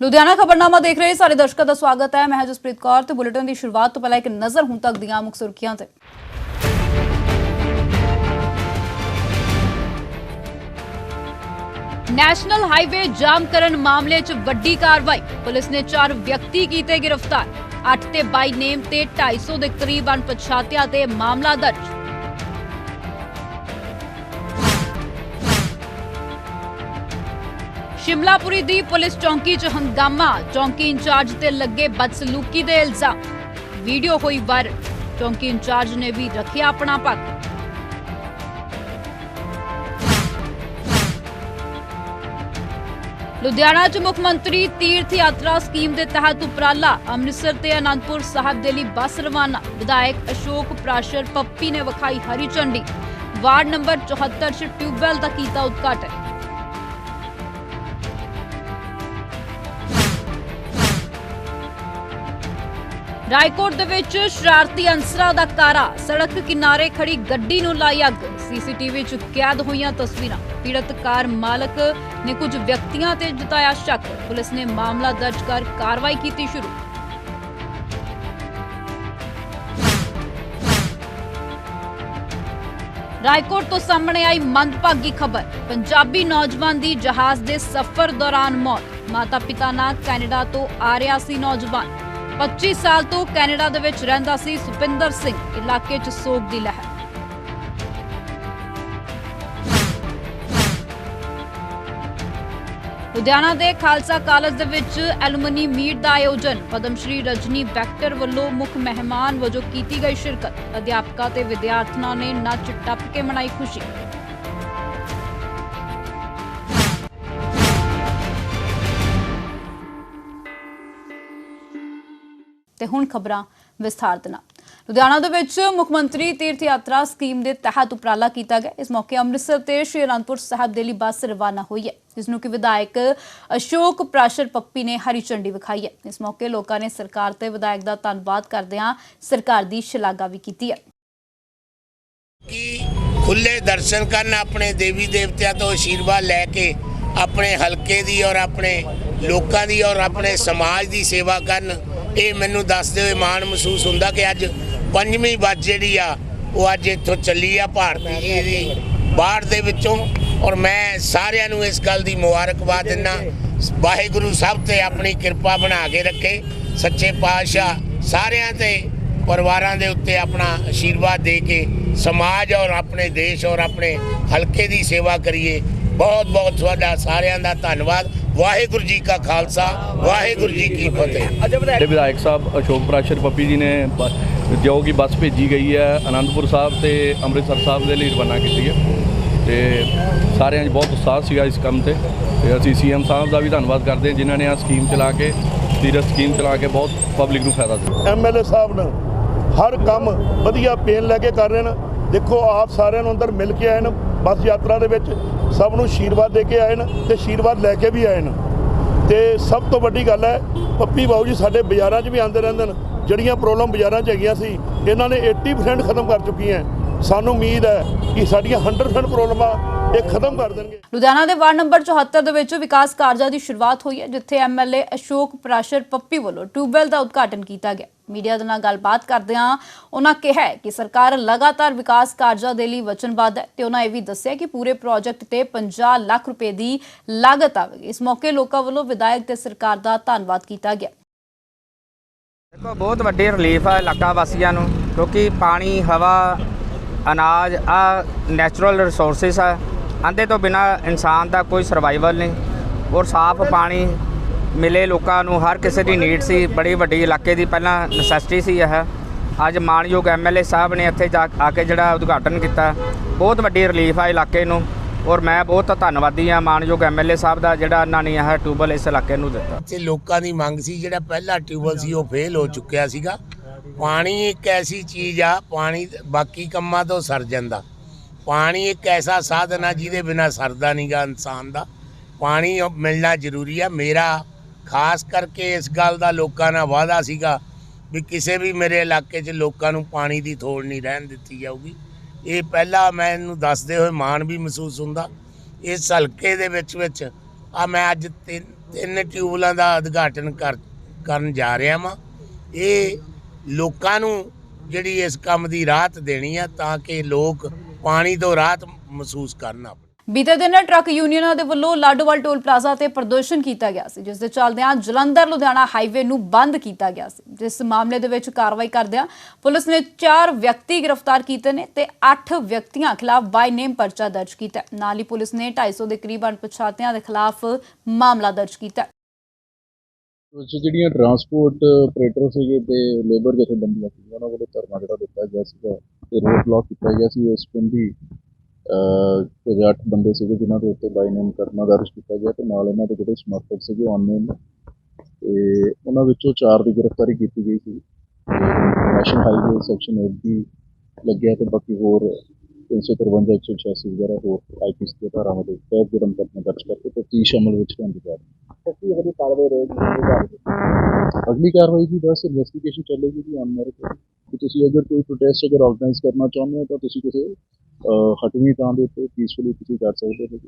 ਲੁਧਿਆਣਾ ਖਬਰਨਾਮਾ ਦੇਖ ਰਹੇ ਸਾਰੇ ਦਰਸ਼ਕਾਂ ਦਾ ਸਵਾਗਤ ਹੈ। ਮੈਂ ਹਾਂ ਜਸਪ੍ਰੀਤ ਕੌਰ ਤੇ ਬੁਲੇਟਿਨ ਦੀ ਸ਼ੁਰੂਆਤ ਤੋਂ ਪਹਿਲਾਂ ਇੱਕ ਨਜ਼ਰ ਹੁਣ ਤੱਕ ਦੀਆਂ ਮੁੱਖ ਸੁਰਖੀਆਂ ਤੇ। ਨੈਸ਼ਨਲ ਹਾਈਵੇ ਜਾਮ ਕਰਨ ਮਾਮਲੇ 'ਚ ਵੱਡੀ ਕਾਰਵਾਈ। ਪੁਲਿਸ ਨੇ ਚਾਰ ਵਿਅਕਤੀ ਕੀਤੇ ਗ੍ਰਿਫਤਾਰ। 8 ਤੇ 22 ਨੇਮ ਤੇ 250 ਦੇ ਕਰੀਬ ਅਣਪਛਾਤਿਆਂ ਤੇ ਮਾਮਲਾ ਦਰਜ। ਸ਼ਿਮਲਾਪੁਰੀ ਦੀ ਪੁਲਿਸ ਚੌਂਕੀ 'ਚ ਹੰਗਾਮਾ। ਚੌਂਕੀ ਇੰਚਾਰਜ ਤੇ ਲੱਗੇ ਬਦਸਲੂਕੀ ਦੇ ਇਲਜ਼ਾਮ। ਵੀਡੀਓ ਹੋਈ ਵਾਇਰਲ। ਚੌਂਕੀ ਇੰਚਾਰਜ ਨੇ ਵੀ ਰੱਖਿਆ ਆਪਣਾ ਪੱਖ। ਲੁਧਿਆਣਾ 'ਚ ਮੁੱਖ ਮੰਤਰੀ ਤੀਰਥ ਯਾਤਰਾ ਸਕੀਮ ਦੇ ਤਹਿਤ ਉਪਰਾਲਾ। ਅੰਮ੍ਰਿਤਸਰ ਤੇ ਅਨੰਦਪੁਰ ਸਾਹਿਬ ਦੇ ਲਈ ਬੱਸ ਰਵਾਨਾ। ਵਿਧਾਇਕ ਅਸ਼ੋਕ ਪ੍ਰਾਸ਼ਰ ਪੱਪੀ ਨੇ ਵਿਖਾਈ ਹਰੀ ਝੰਡੀ। ਵਾਰਡ ਨੰਬਰ 74 'ਚ ਟਿਊਬਵੈਲ ਦਾ ਕੀਤਾ ਉਦਘਾਟਨ। ਰਾਏਕੋਟ ਦੇ ਵਿੱਚ ਸ਼ਰਾਰਤੀ ਅੰਸਰਾਂ ਦਾ ਕਾਰਾ। ਸੜਕ ਕਿਨਾਰੇ ਖੜੀ ਗੱਡੀ ਨੂੰ ਲਾਈ ਅੱਗ। ਸੀਸੀਟੀਵੀ 'ਚ ਕੈਦ ਹੋਈਆਂ ਤਸਵੀਰਾਂ। ਪੀੜਤ ਕਾਰ ਮਾਲਕ ਨੇ ਕੁਝ ਵਿਅਕਤੀਆਂ ਤੇ ਜਤਾਇਆ ਸ਼ੱਕ। ਪੁਲਿਸ ਨੇ ਮਾਮਲਾ ਦਰਜ ਕਰ ਕਾਰਵਾਈ ਕੀਤੀ ਸ਼ੁਰੂ। ਰਾਏਕੋਟ ਤੋਂ ਸਾਹਮਣੇ ਆਈ ਮੰਦਭਾਗੀ ਖਬਰ। ਪੰਜਾਬੀ ਨੌਜਵਾਨ ਦੀ ਜਹਾਜ਼ ਦੇ ਸਫ਼ਰ ਦੌਰਾਨ ਮੌਤ। ਮਾਤਾ-ਪਿਤਾ ਨਾਲ ਕੈਨੇਡਾ ਤੋਂ ਆ ਰਿਹਾ ਸੀ ਨੌਜਵਾਨ। 25 ਸਾਲ ਤੋਂ ਕੈਨੇਡਾ ਦੇ ਵਿੱਚ ਰਹਿੰਦਾ ਸੀ ਸੁਪਿੰਦਰ ਸਿੰਘ, ਇਲਾਕੇ 'ਚ ਸੋਗ ਦੀ ਲਹਿਰ। ਲੁਧਿਆਣਾ ਦੇ ਖਾਲਸਾ ਕਾਲਜ ਦੇ ਵਿੱਚ ਐਲੂਮਨੀ ਮੀਟ ਦਾ ਆਯੋਜਨ ਪਦਮ ਸ਼੍ਰੀ ਰਜਨੀ ਬੈਕਟਰ ਵੱਲੋਂ ਮੁੱਖ ਮਹਿਮਾਨ ਵਜੋਂ ਕੀਤੀ ਗਈ ਸ਼ਿਰਕਤ। ਅਧਿਆਪਕਾਂ ਤੇ ਵਿਦਿਆਰਥਣਾਂ ਨੇ ਨੱਚ ਟੱਪ ਕੇ ਮਨਾਈ ਖੁਸ਼ੀ। ਤੇ ਹੁਣ ਖਬਰਾਂ ਵਿਸਥਾਰ ਦੇ ਨਾਲ। ਲੁਧਿਆਣਾ ਦੇ ਵਿੱਚ ਮੁੱਖ ਮੰਤਰੀ ਤੀਰਥ ਯਾਤਰਾ ਸਕੀਮ ਦੇ ਤਹਿਤ ਉਪਰਾਲਾ ਕੀਤਾ ਗਿਆ। ਇਸ ਮੌਕੇ ਅੰਮ੍ਰਿਤਸਰ ਤੇ ਸ਼੍ਰੀ ਅਨੰਦਪੁਰ ਸਾਹਿਬ ਦੇ ਲਈ ਬੱਸ ਰਵਾਨਾ ਹੋਈ ਹੈ, ਜਿਸ ਨੂੰ ਕਿ ਵਿਧਾਇਕ ਅਸ਼ੋਕ ਪ੍ਰਾਸ਼ਰ ਪੱਪੀ ਨੇ ਹਰੀ ਝੰਡੀ ਵਿਖਾਈ ਹੈ। ਇਸ ਮੌਕੇ ਲੋਕਾਂ ਨੇ ਸਰਕਾਰ ਤੇ ਵਿਧਾਇਕ ਦਾ ਧੰਨਵਾਦ ਕਰਦਿਆਂ ਸਰਕਾਰ ਦੀ ਸ਼ਲਾਘਾ ਵੀ ਕੀਤੀ ਹੈ। ਕਿ ਖੁੱਲੇ ਦਰਸ਼ਨ ਕਰਨ ਆਪਣੇ ਦੇਵੀ ਦੇਵਤਿਆਂ ਤੋਂ ਆਸ਼ੀਰਵਾਦ ਲੈ ਕੇ ਆਪਣੇ ਹਲਕੇ ਦੀ ਔਰ ਆਪਣੇ ਲੋਕਾਂ ਦੀ ਔਰ ਆਪਣੇ ਸਮਾਜ ਦੀ ਸੇਵਾ ਕਰਨ ਇਹ ਮੈਨੂੰ ਦੱਸਦੇ ਹੋਏ ਮਾਣ ਮਹਿਸੂਸ ਹੁੰਦਾ ਕਿ ਅੱਜ ਪੰਜਵੀਂ ਬੱਸ ਜਿਹੜੀ ਆ, ਉਹ ਅੱਜ ਇੱਥੋਂ ਚੱਲੀ ਆ ਭਾਰਤੀ ਜੀ ਦੀ। ਬਾੜ ਦੇ ਵਿੱਚੋਂ, ਔਰ ਮੈਂ ਸਾਰਿਆਂ ਨੂੰ ਇਸ ਗੱਲ ਦੀ ਮੁਬਾਰਕਬਾਦ ਦਿੰਦਾ। ਵਾਹਿਗੁਰੂ ਸਭ ਤੇ ਆਪਣੀ ਕਿਰਪਾ ਬਣਾ ਕੇ ਰੱਖੇ। ਸੱਚੇ ਪਾਤਸ਼ਾਹ ਸਾਰਿਆਂ ਤੇ, ਪਰਿਵਾਰਾਂ ਦੇ ਉੱਤੇ ਆਪਣਾ ਆਸ਼ੀਰਵਾਦ ਦੇ ਕੇ ਸਮਾਜ ਔਰ ਆਪਣੇ ਦੇਸ਼ ਔਰ ਆਪਣੇ ਹਲਕੇ ਦੀ ਸੇਵਾ ਕਰੀਏ। ਬਹੁਤ ਬਹੁਤ ਤੁਹਾਡਾ ਸਾਰਿਆਂ ਦਾ ਧੰਨਵਾਦ। ਵਾਹਿਗੁਰੂ ਜੀ ਕਾ ਖਾਲਸਾ ਵਾਹਿਗੁਰੂ ਜੀ ਕੀ ਫਤਿਹ। ਵਿਧਾਇਕ ਸਾਹਿਬ ਅਸ਼ੋਕ ਪ੍ਰਾਸ਼ਰ ਪੱਪੀ ਜੀ ਨੇ ਜੋ ਕਿ ਬੱਸ ਭੇਜੀ ਗਈ ਹੈ ਆਨੰਦਪੁਰ ਸਾਹਿਬ ਤੇ ਅੰਮ੍ਰਿਤਸਰ ਸਾਹਿਬ ਦੇ ਲਈ ਰਵਾਨਾ ਕੀਤੀ ਹੈ। ਤੇ ਸਾਰਿਆਂ 'ਚ ਬਹੁਤ ਉਤਸ਼ਾਹ ਸੀਗਾ ਇਸ ਕੰਮ ਤੇ। ਤੇ ਅਸੀਂ ਸੀਐਮ ਸਾਹਿਬ ਦਾ ਵੀ ਧੰਨਵਾਦ ਕਰਦੇ ਹਾਂ ਜਿਨ੍ਹਾਂ ਨੇ ਆ ਸਕੀਮ ਚਲਾ ਕੇ ਤੀਰਥ ਸਕੀਮ ਚਲਾ ਕੇ ਬਹੁਤ ਪਬਲਿਕ ਨੂੰ ਫਾਇਦਾ ਦਿੱਤਾ। ਐਮਐਲਏ ਸਾਹਿਬ ਨੇ ਹਰ ਕੰਮ ਵਧੀਆ ਪੇਨ ਲੈ ਕੇ ਕਰ ਰਹੇ ਨੇ। ਦੇਖੋ ਆਪ ਸਾਰਿਆਂ ਨੂੰ ਅੰਦਰ ਮਿਲ ਕੇ ਆਏ ਨੇ। ਬੱਸ ਯਾਤਰਾ ਦੇ ਵਿੱਚ ਸਭ ਨੂੰ ਆਸ਼ੀਰਵਾਦ ਦੇ ਕੇ ਆਏ ਨੇ ਤੇ ਆਸ਼ੀਰਵਾਦ ਲੈ ਕੇ ਵੀ ਆਏ ਨੇ। ਤੇ ਸਭ ਤੋਂ ਵੱਡੀ ਗੱਲ ਹੈ, ਪੱਪੀ ਬਾਊ ਜੀ ਸਾਡੇ ਬਾਜ਼ਾਰਾਂ 'ਚ ਵੀ ਆਉਂਦੇ ਰਹਿੰਦੇ ਨੇ। ਜਿਹੜੀਆਂ ਪ੍ਰੋਬਲਮ ਬਾਜ਼ਾਰਾਂ 'ਚ ਹੈਗੀਆਂ ਸੀ, ਇਹਨਾਂ ਨੇ 80% ਖਤਮ ਕਰ ਚੁੱਕੀਆਂ। ਸਾਨੂੰ ਉਮੀਦ ਹੈ ਕਿ ਸਾਡੀਆਂ 100% ਪ੍ਰੋਬਲਮਾਂ ਇਹ ਖਤਮ ਕਰ ਦੇਣਗੇ। ਲੁਧਿਆਣਾ ਦੇ ਵਾਰਡ ਨੰਬਰ 74 ਦੇ ਵਿੱਚ ਵਿਕਾਸ ਕਾਰਜਾਂ ਦੀ ਸ਼ੁਰੂਆਤ ਹੋਈ ਹੈ ਜਿੱਥੇ ਐਮਐਲਏ ਅਸ਼ੋਕ ਪ੍ਰਾਸ਼ਰ ਪੱਪੀ ਵੱਲੋਂ ਟਿਊਬਵੈਲ ਦਾ ਉਦਘਾਟਨ ਕੀਤਾ ਗਿਆ। ਮੀਡੀਆ ਦੇ ਨਾਲ ਗੱਲਬਾਤ ਕਰਦਿਆਂ ਉਹਨਾਂ ਕਿਹਾ ਕਿ ਸਰਕਾਰ ਲਗਾਤਾਰ ਵਿਕਾਸ ਕਾਰਜਾਂ ਦੇ ਲਈ ਵਚਨਬੱਧ ਹੈ ਤੇ ਉਹਨਾਂ ਇਹ ਵੀ ਦੱਸਿਆ ਕਿ ਪੂਰੇ ਪ੍ਰੋਜੈਕਟ ਤੇ 50 ਲੱਖ ਰੁਪਏ ਦੀ ਲਾਗਤ ਆਵੇਗੀ। ਇਸ ਮੌਕੇ ਲੋਕਾਂ ਵੱਲੋਂ ਵਿਧਾਇਕ ਤੇ ਸਰਕਾਰ ਦਾ ਧੰਨਵਾਦ ਕੀਤਾ ਗਿਆ। ਦੇਖੋ ਬਹੁਤ ਵੱਡੀ ਰਿਲੀਫ ਹੈ ਇਲਾਕਾ ਵਾਸੀਆਂ ਨੂੰ ਕਿਉਂਕਿ ਪਾਣੀ ਹਵਾ ਅਨਾਜ ਆ ਨੈਚੁਰਲ ਰਿਸੋਰਸਸ ਆ। ਆਂਦੇ ਤੋਂ ਬਿਨਾ ਇਨਸਾਨ ਦਾ ਕੋਈ ਸਰਵਾਈਵਲ ਨਹੀਂ। ਔਰ ਸਾਫ਼ ਪਾਣੀ ਮਿਲੇ ਲੋਕਾਂ ਨੂੰ, ਹਰ ਕਿਸੇ ਦੀ ਨੀਡ ਸੀ, ਬੜੀ ਵੱਡੀ ਇਲਾਕੇ ਦੀ ਪਹਿਲਾਂ ਨੈਸੈਸਿਟੀ ਸੀ ਇਹ। ਅੱਜ ਮਾਨਯੋਗ ਐਮਐਲਏ ਸਾਹਿਬ ਨੇ ਇੱਥੇ ਜਾ ਆ ਕੇ ਜਿਹੜਾ ਉਦਘਾਟਨ ਕੀਤਾ, ਬਹੁਤ ਵੱਡੀ ਰਿਲੀਫ ਆ ਇਲਾਕੇ ਨੂੰ। ਔਰ ਮੈਂ ਬਹੁਤ ਧੰਨਵਾਦੀ ਆ ਮਾਨਯੋਗ ਐਮਐਲਏ ਸਾਹਿਬ ਦਾ, ਜਿਹੜਾ ਇਹਨਾਂ ਨੇ ਇਹ ਟਿਊਬਲ ਇਸ ਇਲਾਕੇ ਨੂੰ ਦਿੱਤਾ। ਤੇ ਲੋਕਾਂ ਦੀ ਮੰਗ ਸੀ, ਜਿਹੜਾ ਪਹਿਲਾ ਟਿਊਬਲ ਸੀ, ਉਹ ਫੇਲ ਹੋ ਚੁੱਕਿਆ ਸੀਗਾ। ਪਾਣੀ ਇੱਕ ਐਸੀ ਚੀਜ਼ ਆ, ਪਾਣੀ ਬਾਕੀ ਕੰਮਾਂ ਤੋਂ ਸਰ ਜਾਂਦਾ। ਪਾਣੀ ਇੱਕ ਐਸਾ ਸਾਧਨ ਆ ਜਿਹਦੇ ਬਿਨਾ ਸਰਦਾ ਨਹੀਂਗਾ ਇਨਸਾਨ ਦਾ। ਪਾਣੀ ਮਿਲਣਾ ਜ਼ਰੂਰੀ ਆ। ਮੇਰਾ ਖਾਸ ਕਰਕੇ ਇਸ ਗੱਲ ਦਾ ਲੋਕਾਂ ਨਾਲ ਵਾਅਦਾ ਸੀਗਾ ਵੀ ਕਿਸੇ ਵੀ ਮੇਰੇ ਇਲਾਕੇ 'ਚ ਲੋਕਾਂ ਨੂੰ ਪਾਣੀ ਦੀ ਥੋੜ ਨਹੀਂ ਰਹਿਣ ਦਿੱਤੀ ਜਾਊਗੀ। ਇਹ ਪਹਿਲਾ ਇਹਨੂੰ ਦੱਸਦੇ ਹੋਏ ਮਾਣ ਵੀ ਮਹਿਸੂਸ ਹੁੰਦਾ। ਇਸ ਹਲਕੇ ਦੇ ਵਿੱਚ ਵਿੱਚ ਆ ਮੈਂ ਅੱਜ ਤਿੰਨ ਤਿੰਨ ਟਿਊਬਲਾਂ ਦਾ ਉਦਘਾਟਨ ਕਰ, ਕਰਨ ਜਾ ਰਿਹਾ ਵਾਂ। ਇਹ ਲੋਕਾਂ ਨੂੰ ਜਿਹੜੀ ਇਸ ਕੰਮ ਦੀ ਰਾਹਤ ਦੇਣੀ ਆ ਤਾਂ ਕਿ ਲੋਕ ਪਾਣੀ ਤੋਂ ਰਾਹਤ ਮਹਿਸੂਸ ਕਰਨ ਆਪਣੇ। ਬੀਤੇ ਦਿਨ ਟਰੱਕ ਯੂਨੀਅਨਾਂ ਦੇ ਵੱਲੋਂ ਲਾਡੋਵਾਲ ਟੋਲ ਪਲਾਜ਼ਾ ਤੇ ਪ੍ਰਦਰਸ਼ਨ ਕੀਤਾ ਗਿਆ ਸੀ, ਜਿਸ ਦੇ ਚੱਲਦਿਆਂ ਜਲੰਧਰ, ਲੁਧਿਆਣਾ ਹਾਈਵੇ ਨੂੰ ਬੰਦ ਕੀਤਾ ਗਿਆ ਸੀ। ਜਿਸ ਮਾਮਲੇ ਦੇ ਵਿੱਚ ਕਾਰਵਾਈ ਕਰਦਿਆਂ ਪੁਲਿਸ ਨੇ 4 ਵਿਅਕਤੀ ਗ੍ਰਿਫਤਾਰ ਕੀਤੇ ਨੇ ਤੇ 8 ਵਿਅਕਤੀਆਂ ਖਿਲਾਫ ਬਾਈ ਨੇਮ ਪਰਚਾ ਦਰਜ ਕੀਤਾ। ਨਾਲ ਹੀ ਪੁਲਿਸ ਨੇ 250 ਦੇ ਕਰੀਬ ਅਣਪਛਾਤਿਆਂ ਦੇ ਖਿਲਾਫ ਮਾਮਲਾ ਦਰਜ ਕੀਤਾ। ਹੈ। ਵਿੱਚ ਜਿਹੜੀਆਂ ਟਰਾਂਸਪੋਰਟ ਆਪਰੇਟਰ ਸੀਗੇ ਤੇ ਲੇਬਰ ਜਥੇਬੰਦੀਆਂ ਸੀ ਉਹਨਾਂ ਵੱਲੋਂ ਧਰਨਾ ਜਿਹੜਾ ਦਿੱਤਾ ਗਿਆ ਸੀਗਾ ਤੇ ਰੋਡ ਬਲੌਕ ਕੀਤਾ ਗਿਆ ਸੀ, ਉਸ ਸੰਬੰਧੀ, ਅਹ, ਕੁਝ ਬੰਦੇ ਸੀਗੇ ਜਿਨ੍ਹਾਂ ਦੇ ਉੱਤੇ ਬਾਈ ਨੇਮ ਕਰਨਾ ਦਰਜ ਕੀਤਾ ਗਿਆ ਤੇ ਨਾਲ ਇਹਨਾਂ ਦੇ ਜਿਹੜੇ ਸਮਰਥਕ ਸੀਗੇ ਅਨਨੇਮ ਤੇ ਉਹਨਾਂ ਵਿੱਚੋਂ ਚਾਰ ਦੀ ਗ੍ਰਿਫਤਾਰੀ ਕੀਤੀ ਗਈ ਸੀ ਨੈਸ਼ਨਲ ਹਾਈਵੇ ਸੈਕਸ਼ਨ 8 ਦੀ ਲੱਗਿਆ ਤੇ ਬਾਕੀ ਹੋਰ 353 186 ਵਗੈਰਾ ਹੋਰ ਆਈਪੀਸੀ ਦੇ ਧਾਰਾਵਾਂ ਦੇ ਜੁਰਮ ਕਰਨਾ ਦਰਜ ਕਰਕੇ ਤੇ 30 ਅਮਲ ਵਿੱਚ ਲਿਆਂਦੀ ਜਾ ਰਹੀ ਹੈ। ਅਗਲੀ ਕਾਰਵਾਈ ਦੀ ਬਸ ਇਨਵੈਸਟੀਗੇਸ਼ਨ ਚੱਲੇਗੀ ਜੀ ਔਨ ਮੈਰਿਟ ਕਿ ਤੁਸੀਂ ਅਗਰ ਕੋਈ ਪ੍ਰੋਟੈਸਟ ਅਗਰ ਆਰਗੇਨਾਈਜ਼ ਕਰਨਾ ਚਾਹੁੰਦੇ ਹੋ ਤਾਂ ਤੁਸੀਂ ਕਿਸੇ ਹਟਵੀਂ ਥਾਂ ਦੇ ਉੱਤੇ ਪੀਸਫੁਲੀ ਤੁਸੀਂ ਕਰ ਸਕਦੇ ਹੋ